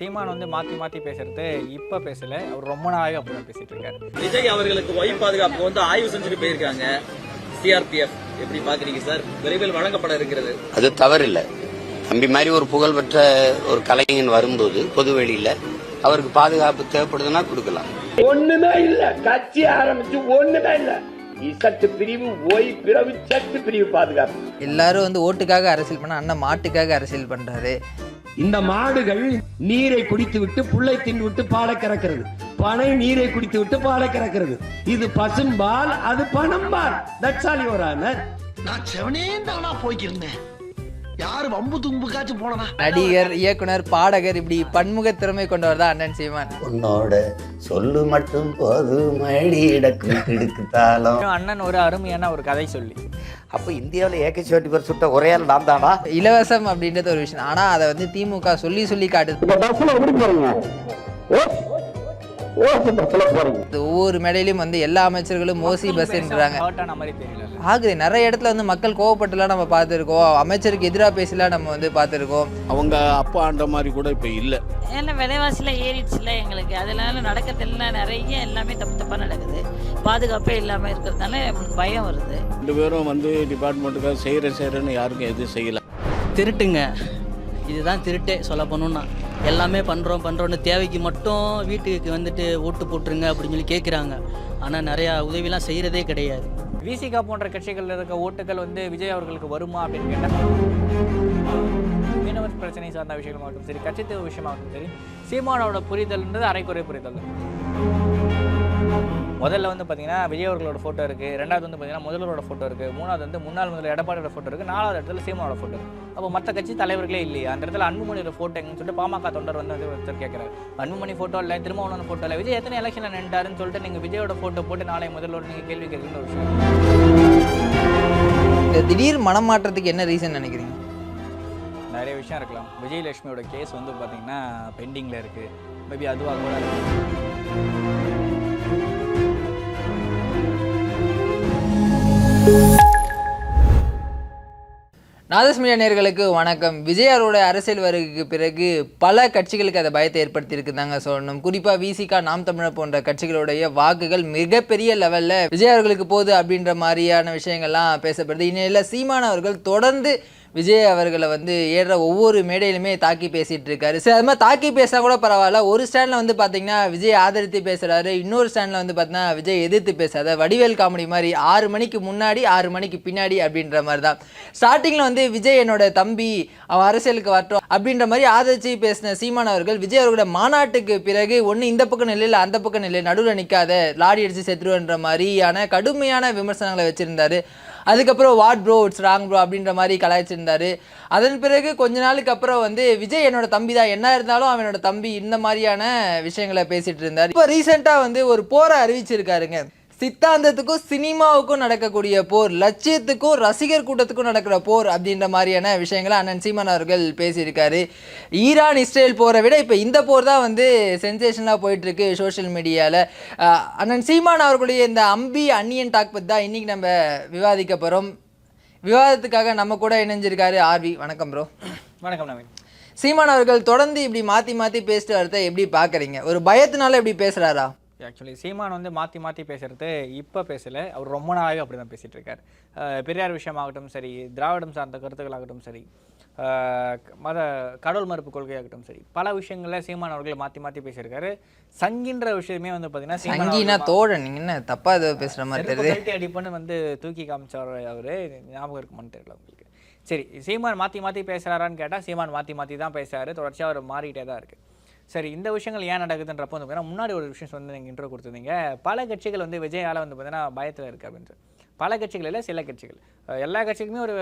சீமான் வந்து மாற்றி மாற்றி பேசுறது இப்போ பேசல. அவர் ரொம்ப நாளாகவே அப்படி தான் பேசிட்டு இருக்காரு. விஜய் அவர்களுக்கு ஒய் பாதுகாப்பு வந்து ஆய்வு செஞ்சுட்டு போயிருக்காங்க. சிஆர்பிஎஃப் எப்படி பாக்குறீங்க சார் விரைவில் வழங்கப்பட இருக்கிறது. அது தவறில்லை. தம்பி மாதிரி ஒரு புகழ்பெற்ற ஒரு கலைஞன் வரும்போது பொது வெளியில அவருக்கு பாதுகாப்பு தேவைப்படுதுன்னா கொடுக்கலாம். ஒண்ணுமே இல்ல. கட்சி ஆரம்பிச்சு ஒண்ணுமே இல்ல. இசட்டு பிரிவு ஓய் பிறகு சட்டு பிரிவு பாதுகாப்பு. எல்லாரும் வந்து ஓட்டுக்காக அரசியல் பண்ண அண்ணன் மாட்டுக்காக அரசியல் பண்றாரு. இந்த மாடுகள் நீரை குடித்து விட்டு புல்லை தின்னு விட்டு பாலை கறக்கிறது. பனை நீரை குடித்து விட்டு பாலை கறக்கிறது. இது பசும்பால் அது பணம்பால் தட்ஸ் ஆல் யுவர் நான் செவனே தானா போய்க்கிருந்தேன். யாரு வம்பு தும்புக்காச்சும் போனனா நடிகர் இயக்குனர் பாடகர் இப்படி பன்முக திறமை கொண்டவர் தான் அண்ணன் சீமான். உன்னோட சொல்லு மட்டும் போதும் அண்ணன் ஒரு அருமையான ஒரு கதை சொல்லி. அப்ப இந்தியாவில் ஏகச்சிவட்டி பேர் சுட்ட ஒரே ஆள் நான் தானா? இலவசம் அப்படின்றது ஒரு விஷயம். ஆனா அதை வந்து திமுக சொல்லி சொல்லி காட்டுது. ஓசி பஸ்ல போறீங்க. இது ஒவ்வொரு மேடையிலும் வந்து எல்லா அமைச்சர்களும் ஓசி பஸ்ன்றாங்க ஆகுது. நிறைய இடத்துல வந்து மக்கள் கோவப்பட்டுலாம் நம்ம பார்த்துருக்கோம். அமைச்சருக்கு எதிராக பேசலாம் நம்ம வந்து பார்த்துருக்கோம். அவங்க அப்பா ஆண்ட மாதிரி கூட இப்ப இல்ல. ஏன்னா விலைவாசிலாம் ஏறிடுச்சுல எங்களுக்கு. அதனால நடக்கிறதெல்லாம் நிறைய எல்லாமே தப்பு தப்பாக நடக்குது. பாதுகாப்பே இல்லாமல் இருக்கிறதுனால பயம் வருது. ரெண்டு பேரும் வந்து டிபார்ட்மெண்ட்டுக்காக செய்யற செய்யறேன்னு யாருக்கும் எதுவும் செய்யல. திருட்டுங்க. இதுதான் திருட்டே சொல்ல போனோம்னா எல்லாமே பண்ணுறோம் பண்ணுறோன்னு தேவைக்கு மட்டும் வீட்டுக்கு வந்துட்டு ஓட்டு போட்டுருங்க அப்படின்னு சொல்லி கேட்குறாங்க ஆனால் நிறையா உதவிலாம் செய்கிறதே கிடையாது விசிகா போன்ற கட்சிகளில் இருக்க ஓட்டுகள் வந்து விஜய் அவர்களுக்கு வருமா அப்படின்னு கேட்டால் மீனவர் பிரச்சனை சார்ந்த விஷயமாகட்டும் சரி கட்சித்துவ விஷயமாகட்டும் சரி சீமானோட புரிதல்ன்றது அரைக்குறை புரிதல் தான். முதல்ல வந்து பார்த்தீங்கன்னா விஜய் அவர்களோட ஃபோட்டோ இருக்குது ரெண்டாவது வந்து பார்த்தீங்கன்னா முதல்வரோட ஃபோட்டோ இருக்குது மூணாவது வந்து முன்னாள் முதல்வர் எடப்பாடியோட ஃபோட்டோ இருக்குது நாலாவது இடத்துல சீமானோட ஃபோட்டோ இருக்குது அப்போ மற்ற கட்சி தலைவர்களே இல்லையா. அந்த இடத்துல அன்புமணியோட ஃபோட்டோ எங்கன்னு சொல்லிட்டு பாமக தொண்டர் வந்து ஒருத்தர் கேட்குறாரு அன்புமணி ஃபோட்டோ இல்லை திருமாவளவன் ஃபோட்டோ இல்லை. விஜய் எத்தனை எலெக்ஷனில் நின்றாருன்னு சொல்லிட்டு நீங்கள் விஜயோட ஃபோட்டோ போட்டு நாளை முதல்வர் நீங்கள் கேள்வி கேட்குற ஒரு விஷயம். இந்த திடீர் மனமாற்றத்துக்கு என்ன ரீசன் நினைக்கிறீங்க? நிறைய விஷயம் இருக்கலாம். விஜயலட்சுமியோட கேஸ் வந்து பார்த்தீங்கன்னா பெண்டிங்கில் இருக்குது மேபி அதுவாக கூட இருக்கலாம். நேர்களுக்கு வணக்கம் விஜய் அரசியல் வருகைக்கு பிறகு பல கட்சிகளுக்கு அதை பயத்தை ஏற்படுத்தியிருக்குதாங்க சொல்லணும் குறிப்பாக விசிகா நாம் தமிழர் போன்ற கட்சிகளுடைய வாக்குகள் மிகப்பெரிய லெவலில் விஜய் அவர்களுக்கு போகுது அப்படின்ற மாதிரியான விஷயங்கள்லாம் பேசப்படுது இந்நிலையில் சீமான் அவர்கள் தொடர்ந்து விஜய் அவர்களை வந்து ஏற ஒவ்வொரு மேடையிலுமே தாக்கி பேசிகிட்டு இருக்காரு சரி அது மாதிரி தாக்கி பேசினா கூட பரவாயில்ல. ஒரு ஸ்டாண்டில் வந்து பார்த்தீங்கன்னா விஜய் ஆதரித்து பேசுறாரு. இன்னொரு ஸ்டாண்டில் வந்து பார்த்தீங்கன்னா விஜய் எதிர்த்து பேசாத வடிவேல் காமெடி மாதிரி ஆறு மணிக்கு முன்னாடி ஆறு மணிக்கு பின்னாடி அப்படின்ற மாதிரி தான். ஸ்டார்டிங்கில் வந்து விஜய் என்னோட தம்பி அவன் அரசியலுக்கு வரட்டும் அப்படின்ற மாதிரி ஆதரிச்சு பேசின சீமான் அவர்கள் விஜய் அவர்களோட மாநாட்டுக்கு பிறகு ஒன்று இந்த பக்கம் நிலையில் அந்த பக்கம் நிலையில் நடுவில் நிற்காத லாடி அடித்து செத்துருவன்ற மாதிரியான கடுமையான விமர்சனங்களை வச்சுருந்தாரு. அதுக்கப்புறம் what bro it's wrong bro அப்படின்ற மாதிரி கலாய்ச்சிருந்தார். அதன் பிறகு கொஞ்ச நாளுக்கு அப்புறம் வந்து விஜய் என்னோட தம்பி தான். என்ன இருந்தாலும் அவனோட தம்பி இந்த மாதிரியான விஷயங்களை பேசிட்டு இருந்தார். இப்போ ரீசெண்டாக வந்து ஒரு போரை அறிவிச்சிருக்காருங்க. சித்தாந்தத்துக்கும் சினிமாவுக்கும் நடக்கக்கூடிய போர் லட்சியத்துக்கும் ரசிகர் கூட்டத்துக்கும் நடக்கிற போர் அப்படின்ற மாதிரியான விஷயங்களை அண்ணன் சீமான் அவர்கள் பேசியிருக்காரு. ஈரான் இஸ்ரேல் போரை விட இப்போ இந்த போர் தான் வந்து சென்சேஷனாக போயிட்டுருக்கு சோஷியல் மீடியாவில் அண்ணன் சீமான் அவர்களுடைய இந்த அம்பி அன்னியன் டாக் பற்றி தான் இன்றைக்கி நம்ம விவாதிக்க போகிறோம் விவாதத்துக்காக நம்ம கூட இணைஞ்சிருக்காரு ஆர்வி வணக்கம் ப்ரோ வணக்கம் நவீன். சீமான் அவர்கள் தொடர்ந்து இப்படி மாற்றி மாற்றி பேசிட்டு வரத எப்படி பார்க்குறீங்க ஒரு பயத்தினால இப்படி பேசுகிறாரா ஆக்சுவலி சீமான் வந்து மாற்றி மாற்றி பேசுறது இப்போ பேசலை. அவர் ரொம்ப நாளாகவே அப்படி தான் பேசிகிட்டு இருக்கார் பெரியார் விஷயமாகட்டும் சரி திராவிடம் சார்ந்த கருத்துக்களாகட்டும் சரி மத கடவுள் மறுப்பு கொள்கையாகட்டும் சரி பல விஷயங்களில் சீமான் அவர்கள் மாற்றி மாற்றி பேசியிருக்காரு. சங்கின்ற விஷயமே வந்து பார்த்தீங்கன்னா சங்கினா தோழன் நீங்க என்ன தப்பா ஏதோ பேசுற மாதிரி தெரியுது. அடிப்பன்னு வந்து தூக்கி காமிச்சார் அவரு. ஞாபகம் இருக்குமான்னு தெரியல உங்களுக்கு. சரி சீமான் மாற்றி மாற்றி பேசுகிறாரான்னு கேட்டால் சீமான் மாற்றி மாற்றி தான் பேசுறாரு. தொடர்ச்சியாக அவர் மாறிட்டே தான் இருக்குது சரி இந்த விஷயங்கள் ஏன் நடக்குதுன்றப்போ வந்து பார்த்தீங்கன்னா முன்னாடி ஒரு விஷயம் வந்து நீங்கள் இன்ட்ரோ கொடுத்துருந்தீங்க. பல கட்சிகள் வந்து விஜயால வந்து பார்த்தீங்கன்னா பயத்தில் இருக்குது அப்படின்ட்டு. பல கட்சிகள் இல்லை சில கட்சிகள். எல்லா கட்சிக்குமே ஒரு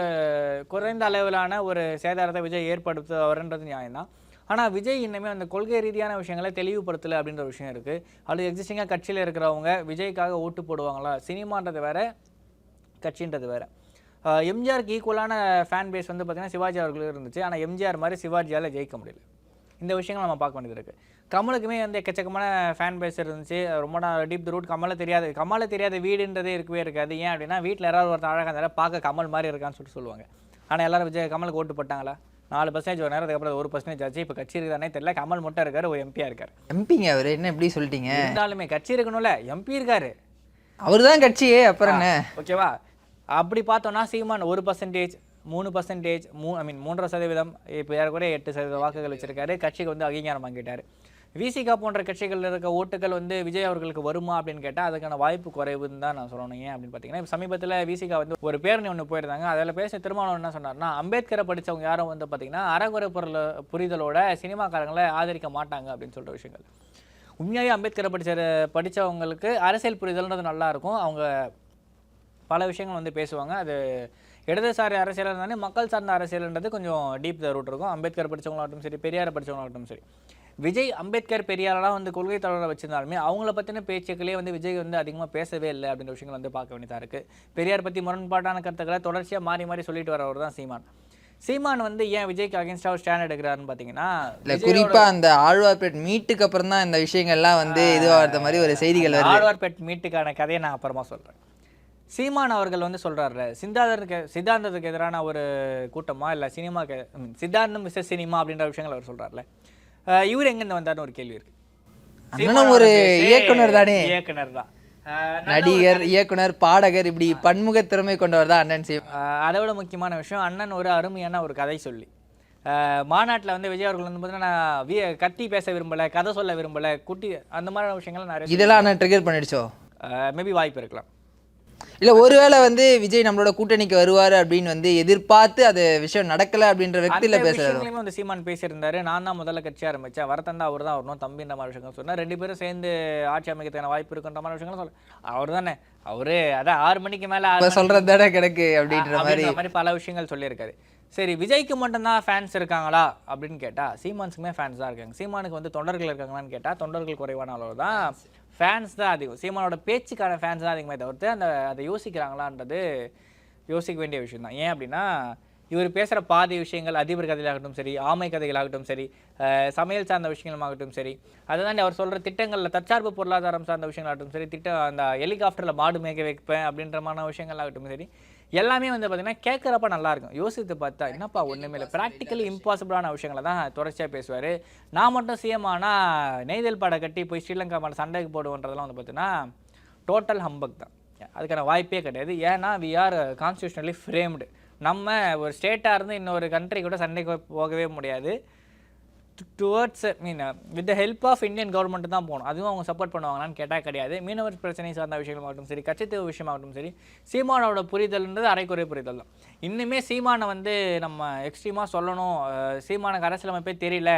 குறைந்த அளவிலான ஒரு சேதாரத்தை விஜய் ஏற்படுத்துவர்ன்றது நியாயம்தான். ஆனால் விஜய் இன்னுமே அந்த கொள்கை ரீதியான விஷயங்களை தெளிவுபடுத்தலை அப்படின்ற ஒரு விஷயம் இருக்குது அது எக்ஸிஸ்டிங்காக கட்சியில் இருக்கிறவங்க விஜய்க்காக ஓட்டு போடுவாங்களா? சினிமான்றது வேற கட்சின்றது வேற. எம்ஜிஆருக்கு ஈக்குவலான ஃபேன் பேஸ் வந்து பார்த்தீங்கன்னா சிவாஜி அவர்களுக்கு இருந்துச்சு. ஆனால் எம்ஜிஆர் மாதிரி சிவாஜியால் ஜெயிக்க முடியல. இந்த விஷயங்கள் நம்ம பார்க்க வேண்டியது இருக்குது கமலுக்குமே வந்து எக்கச்சக்கமான ஃபேன் பேஸ் இருந்துச்சு. ரொம்ப டீப் த ரூட் கமலை தெரியாது. கமலை தெரியாத வீடுன்றதே இருக்கவே இருக்காது. ஏன் அப்படின்னா வீட்டில் யாராவது ஒருத்தர் அழகாக இருந்தாலும் பார்க்க கமல் மாதிரி இருக்கான்னு சொல்லிட்டு சொல்லுவாங்க. ஆனால் எல்லாரும் விஜய் கமலுக்கு ஓட்டு போட்டாங்களா? நாலு பர்சன்டேஜ் ஒரு நேரம் அதுக்கப்புறம் ஒரு பர்சன்டேஜ் ஆச்சு. இப்போ கட்சி இருக்குதானே தெரியல. கமல் மட்டும் இருக்காரு ஒரு எம்பியா இருக்காரு. எம்பிங்க அவர்? என்ன எப்படி சொல்லிட்டீங்க? இருந்தாலுமே கட்சி இருக்கணும்ல. எம்பி இருக்காரு. அவர் தான் கட்சியே அப்புறம் என்ன? ஓகேவா? அப்படி பார்த்தோம்னா சீமான் ஒரு பர்சன்டேஜ் மூணு பர்சன்டேஜ் மூ ஐ மீன் மூன்றரை சதவீதம் இப்போ ஏறக்குறைய எட்டு சதவீத வாக்குகள் வச்சிருக்காரு. கட்சிக்கு வந்து அங்கீகாரம் வாங்கிட்டாரு. விசிகா போன்ற கட்சிகளில் இருக்க ஓட்டுகள் வந்து விஜய் அவர்களுக்கு வருமா அப்படின்னு கேட்டால் அதுக்கான வாய்ப்பு குறைவுன்னு தான் நான் சொல்லணும். ஏன் அப்படின்னு பார்த்தீங்கன்னா இப்போ சமீபத்தில் விசிகா வந்து ஒரு பேரணி ஒன்று போயிருந்தாங்க. அதில் பேச திருமாவளவன் என்ன சொன்னார்னா அம்பேத்கரை படித்தவங்க யாரும் வந்து பார்த்தீங்கன்னா அறகுறை பொருள் புரிதலோட சினிமாக்காரங்களை ஆதரிக்க மாட்டாங்க அப்படின்னு சொல்கிற விஷயங்கள். உண்மையாகவே அம்பேத்கரை படிச்ச படித்தவங்களுக்கு அரசியல் புரிதல்ன்றது நல்லா இருக்கும். அவங்க பல விஷயங்கள் வந்து பேசுவாங்க. அது இடதுசாரி அரசியலாக இருந்தாலே மக்கள் சார்ந்த அரசியல்ன்றது கொஞ்சம் டீப் ரூட் இருக்கும். அம்பேத்கர் படித்தவங்களாகட்டும் சரி பெரியாரை படித்தவங்களாகட்டும் சரி. விஜய் அம்பேத்கர் பெரியாரெல்லாம் வந்து கொள்கை தலைவராக வச்சிருந்தாலுமே அவங்கள பற்றின பேச்சுக்களே வந்து விஜய் வந்து அதிகமாக பேசவே இல்லை அப்படின்ற விஷயங்கள் வந்து பார்க்க வேண்டியதாக இருக்குது பெரியார் பற்றி முரண்பாட்டான கருத்துக்களை தொடர்ச்சியாக மாறி மாறி சொல்லிட்டு வரவர் தான் சீமான். சீமான் வந்து ஏன் விஜய்க்கு அகேன்ஸ்டாக ஒரு ஸ்டாண்ட் எடுக்கிறாருன்னு பார்த்தீங்கன்னா இல்ல விஜயோட- குறிப்பா அந்த ஆழ்வார்பேட் மீட்டுக்கு அப்புறம் தான் இந்த விஷயங்கள்லாம் வந்து இதுவாகிறது மாதிரி ஒரு செய்திகள் ஆழ்வார்பேட் மீட்டுக்கான கதையை நான் அப்புறமா சொல்றேன். சீமான் அவர்கள் வந்து சொல்றாருல சித்தாந்தத்துக்கு சித்தாந்தத்துக்கு எதிரான ஒரு கூட்டமா இல்ல சினிமாக்கு சித்தாந்தம் மிஸ்ஸஸ் சினிமா அப்படின்ற விஷயங்கள் அவர் சொல்றாருல. அஹ் இவர் எங்கிருந்து வந்தாருன்னு ஒரு கேள்வி இருக்கு. ஒரு இயக்குனர் தானே? இயக்குனர் தான். நடிகர் இயக்குனர் பாடகர் இப்படி பன்முக திறமை கொண்டவர் தான் அண்ணன் சிவ ஆஹ் அதை விட முக்கியமான விஷயம் அண்ணன் ஒரு அருமையான ஒரு கதை சொல்லி. மாநாட்டில் வந்து விஜய் அவர்கள் வந்து பார்த்தீங்கன்னா நான் கத்தி பேச விரும்பலை கதை சொல்ல விரும்பலை குட்டி அந்த மாதிரியான விஷயங்கள் நிறைய இதெல்லாம் அண்ணன் ட்ரிகர் பண்ணிடுச்சோ? மேபி வாய்ப்பு இருக்கலாம். இல்ல ஒருவேளை வந்து விஜய் நம்மளோட கூட்டணிக்கு வருவாரு அப்படின்னு வந்து எதிர்பார்த்து அது விஷயம் நடக்கல அப்படின்ற வெக்தியில விஷயங்களையுமே வந்து சீமான் பேசியிருந்தாரு. நான் தான் முதல்ல கட்சி ஆரம்பிச்சேன். வரத்தந்தா அவர் தான் வரணும் தம்பின்ற மாதிரி விஷயங்கள் சொன்னா ரெண்டு பேரும் சேர்ந்து ஆட்சி அமைக்கிறதுக்கான வாய்ப்பு இருக்குன்ற மாதிரி விஷயங்களும் சொல்ல அவர் தானே. அவரு அதான் ஆறு மணிக்கு மேல சொல்றது தானே கிடக்கு அப்படின்ற மாதிரி. பல விஷயங்கள் சொல்லியிருக்காரு. சரி விஜய்க்கு மட்டும்தான் ஃபேன்ஸ் இருக்காங்களா அப்படின்னு கேட்டா சீமான்ஸுக்குமே ஃபேன்ஸ் தான் இருக்காங்க. சீமானுக்கு வந்து தொண்டர்கள் இருக்காங்களான்னு கேட்டா தொண்டர்கள் குறைவான அளவு தான் ஃபேன்ஸ் தான் அதிகம். சீமானோட பேச்சுக்கான ஃபேன்ஸ் தான் அதிகமாக தவிர்த்து அந்த அதை யோசிக்கிறாங்களான்றது யோசிக்க வேண்டிய விஷயம் தான் ஏன் அப்படின்னா இவர் பேசுகிற பாதி விஷயங்கள் அதிபர் கதைகளாகட்டும் சரி ஆமை கதைகளாகட்டும் சரி சமையல் சார்ந்த விஷயங்களாகட்டும் சரி அதை தாண்டி அவர் சொல்கிற திட்டங்களில் தற்சார்பு பொருளாதாரம் சார்ந்த விஷயங்களாகட்டும் சரி திட்டம் அந்த ஹெலிகாப்டரில் மாடு மேய்க்க வைப்பேன் அப்படின்றமான விஷயங்களாகட்டும் சரி எல்லாமே வந்து பார்த்தீங்கன்னா கேட்குறப்ப நல்லாயிருக்கும். யோசித்து பார்த்தா என்னப்பா ஒன்றுமே இல்லை. ப்ராக்டிக்கலி இம்பாசிபிளான விஷயங்களை தான் தொடர்ச்சியாக பேசுவார். நான் மட்டும் சிஎம் ஆனால் நெய்தல் பாடை கட்டி போய் ஸ்ரீலங்கா மேலே சண்டைக்கு போடுவோன்றதெல்லாம் வந்து பார்த்தீங்கன்னா டோட்டல் ஹம்பக் தான். அதுக்கான வாய்ப்பே கிடையாது. ஏன்னா வி ஆர் கான்ஸ்டியூஷனலி ஃப்ரேம்டு நம்ம ஒரு ஸ்டேட்டாக இருந்து இன்னொரு கண்ட்ரி கூட சண்டைக்கு போகவே முடியாது. Towards mean with the help of Indian government தான் போகணும். அதுவும் அவங்க சப்போர்ட் பண்ணுவாங்களான்னு கேட்டால் கிடையாது. மீனவர் பிரச்சனை சார்ந்த விஷயமாகட்டும் சரி கச்சத்தீவு விஷயமாகட்டும் சரி சீமானோட புரிதல்ன்றது அரைக்குறை புரிதல் தான். இன்னுமே சீமானை வந்து நம்ம எக்ஸ்ட்ரீமாக சொல்லணும். சீமானுக்கு அரசியலமைப்பே தெரியல.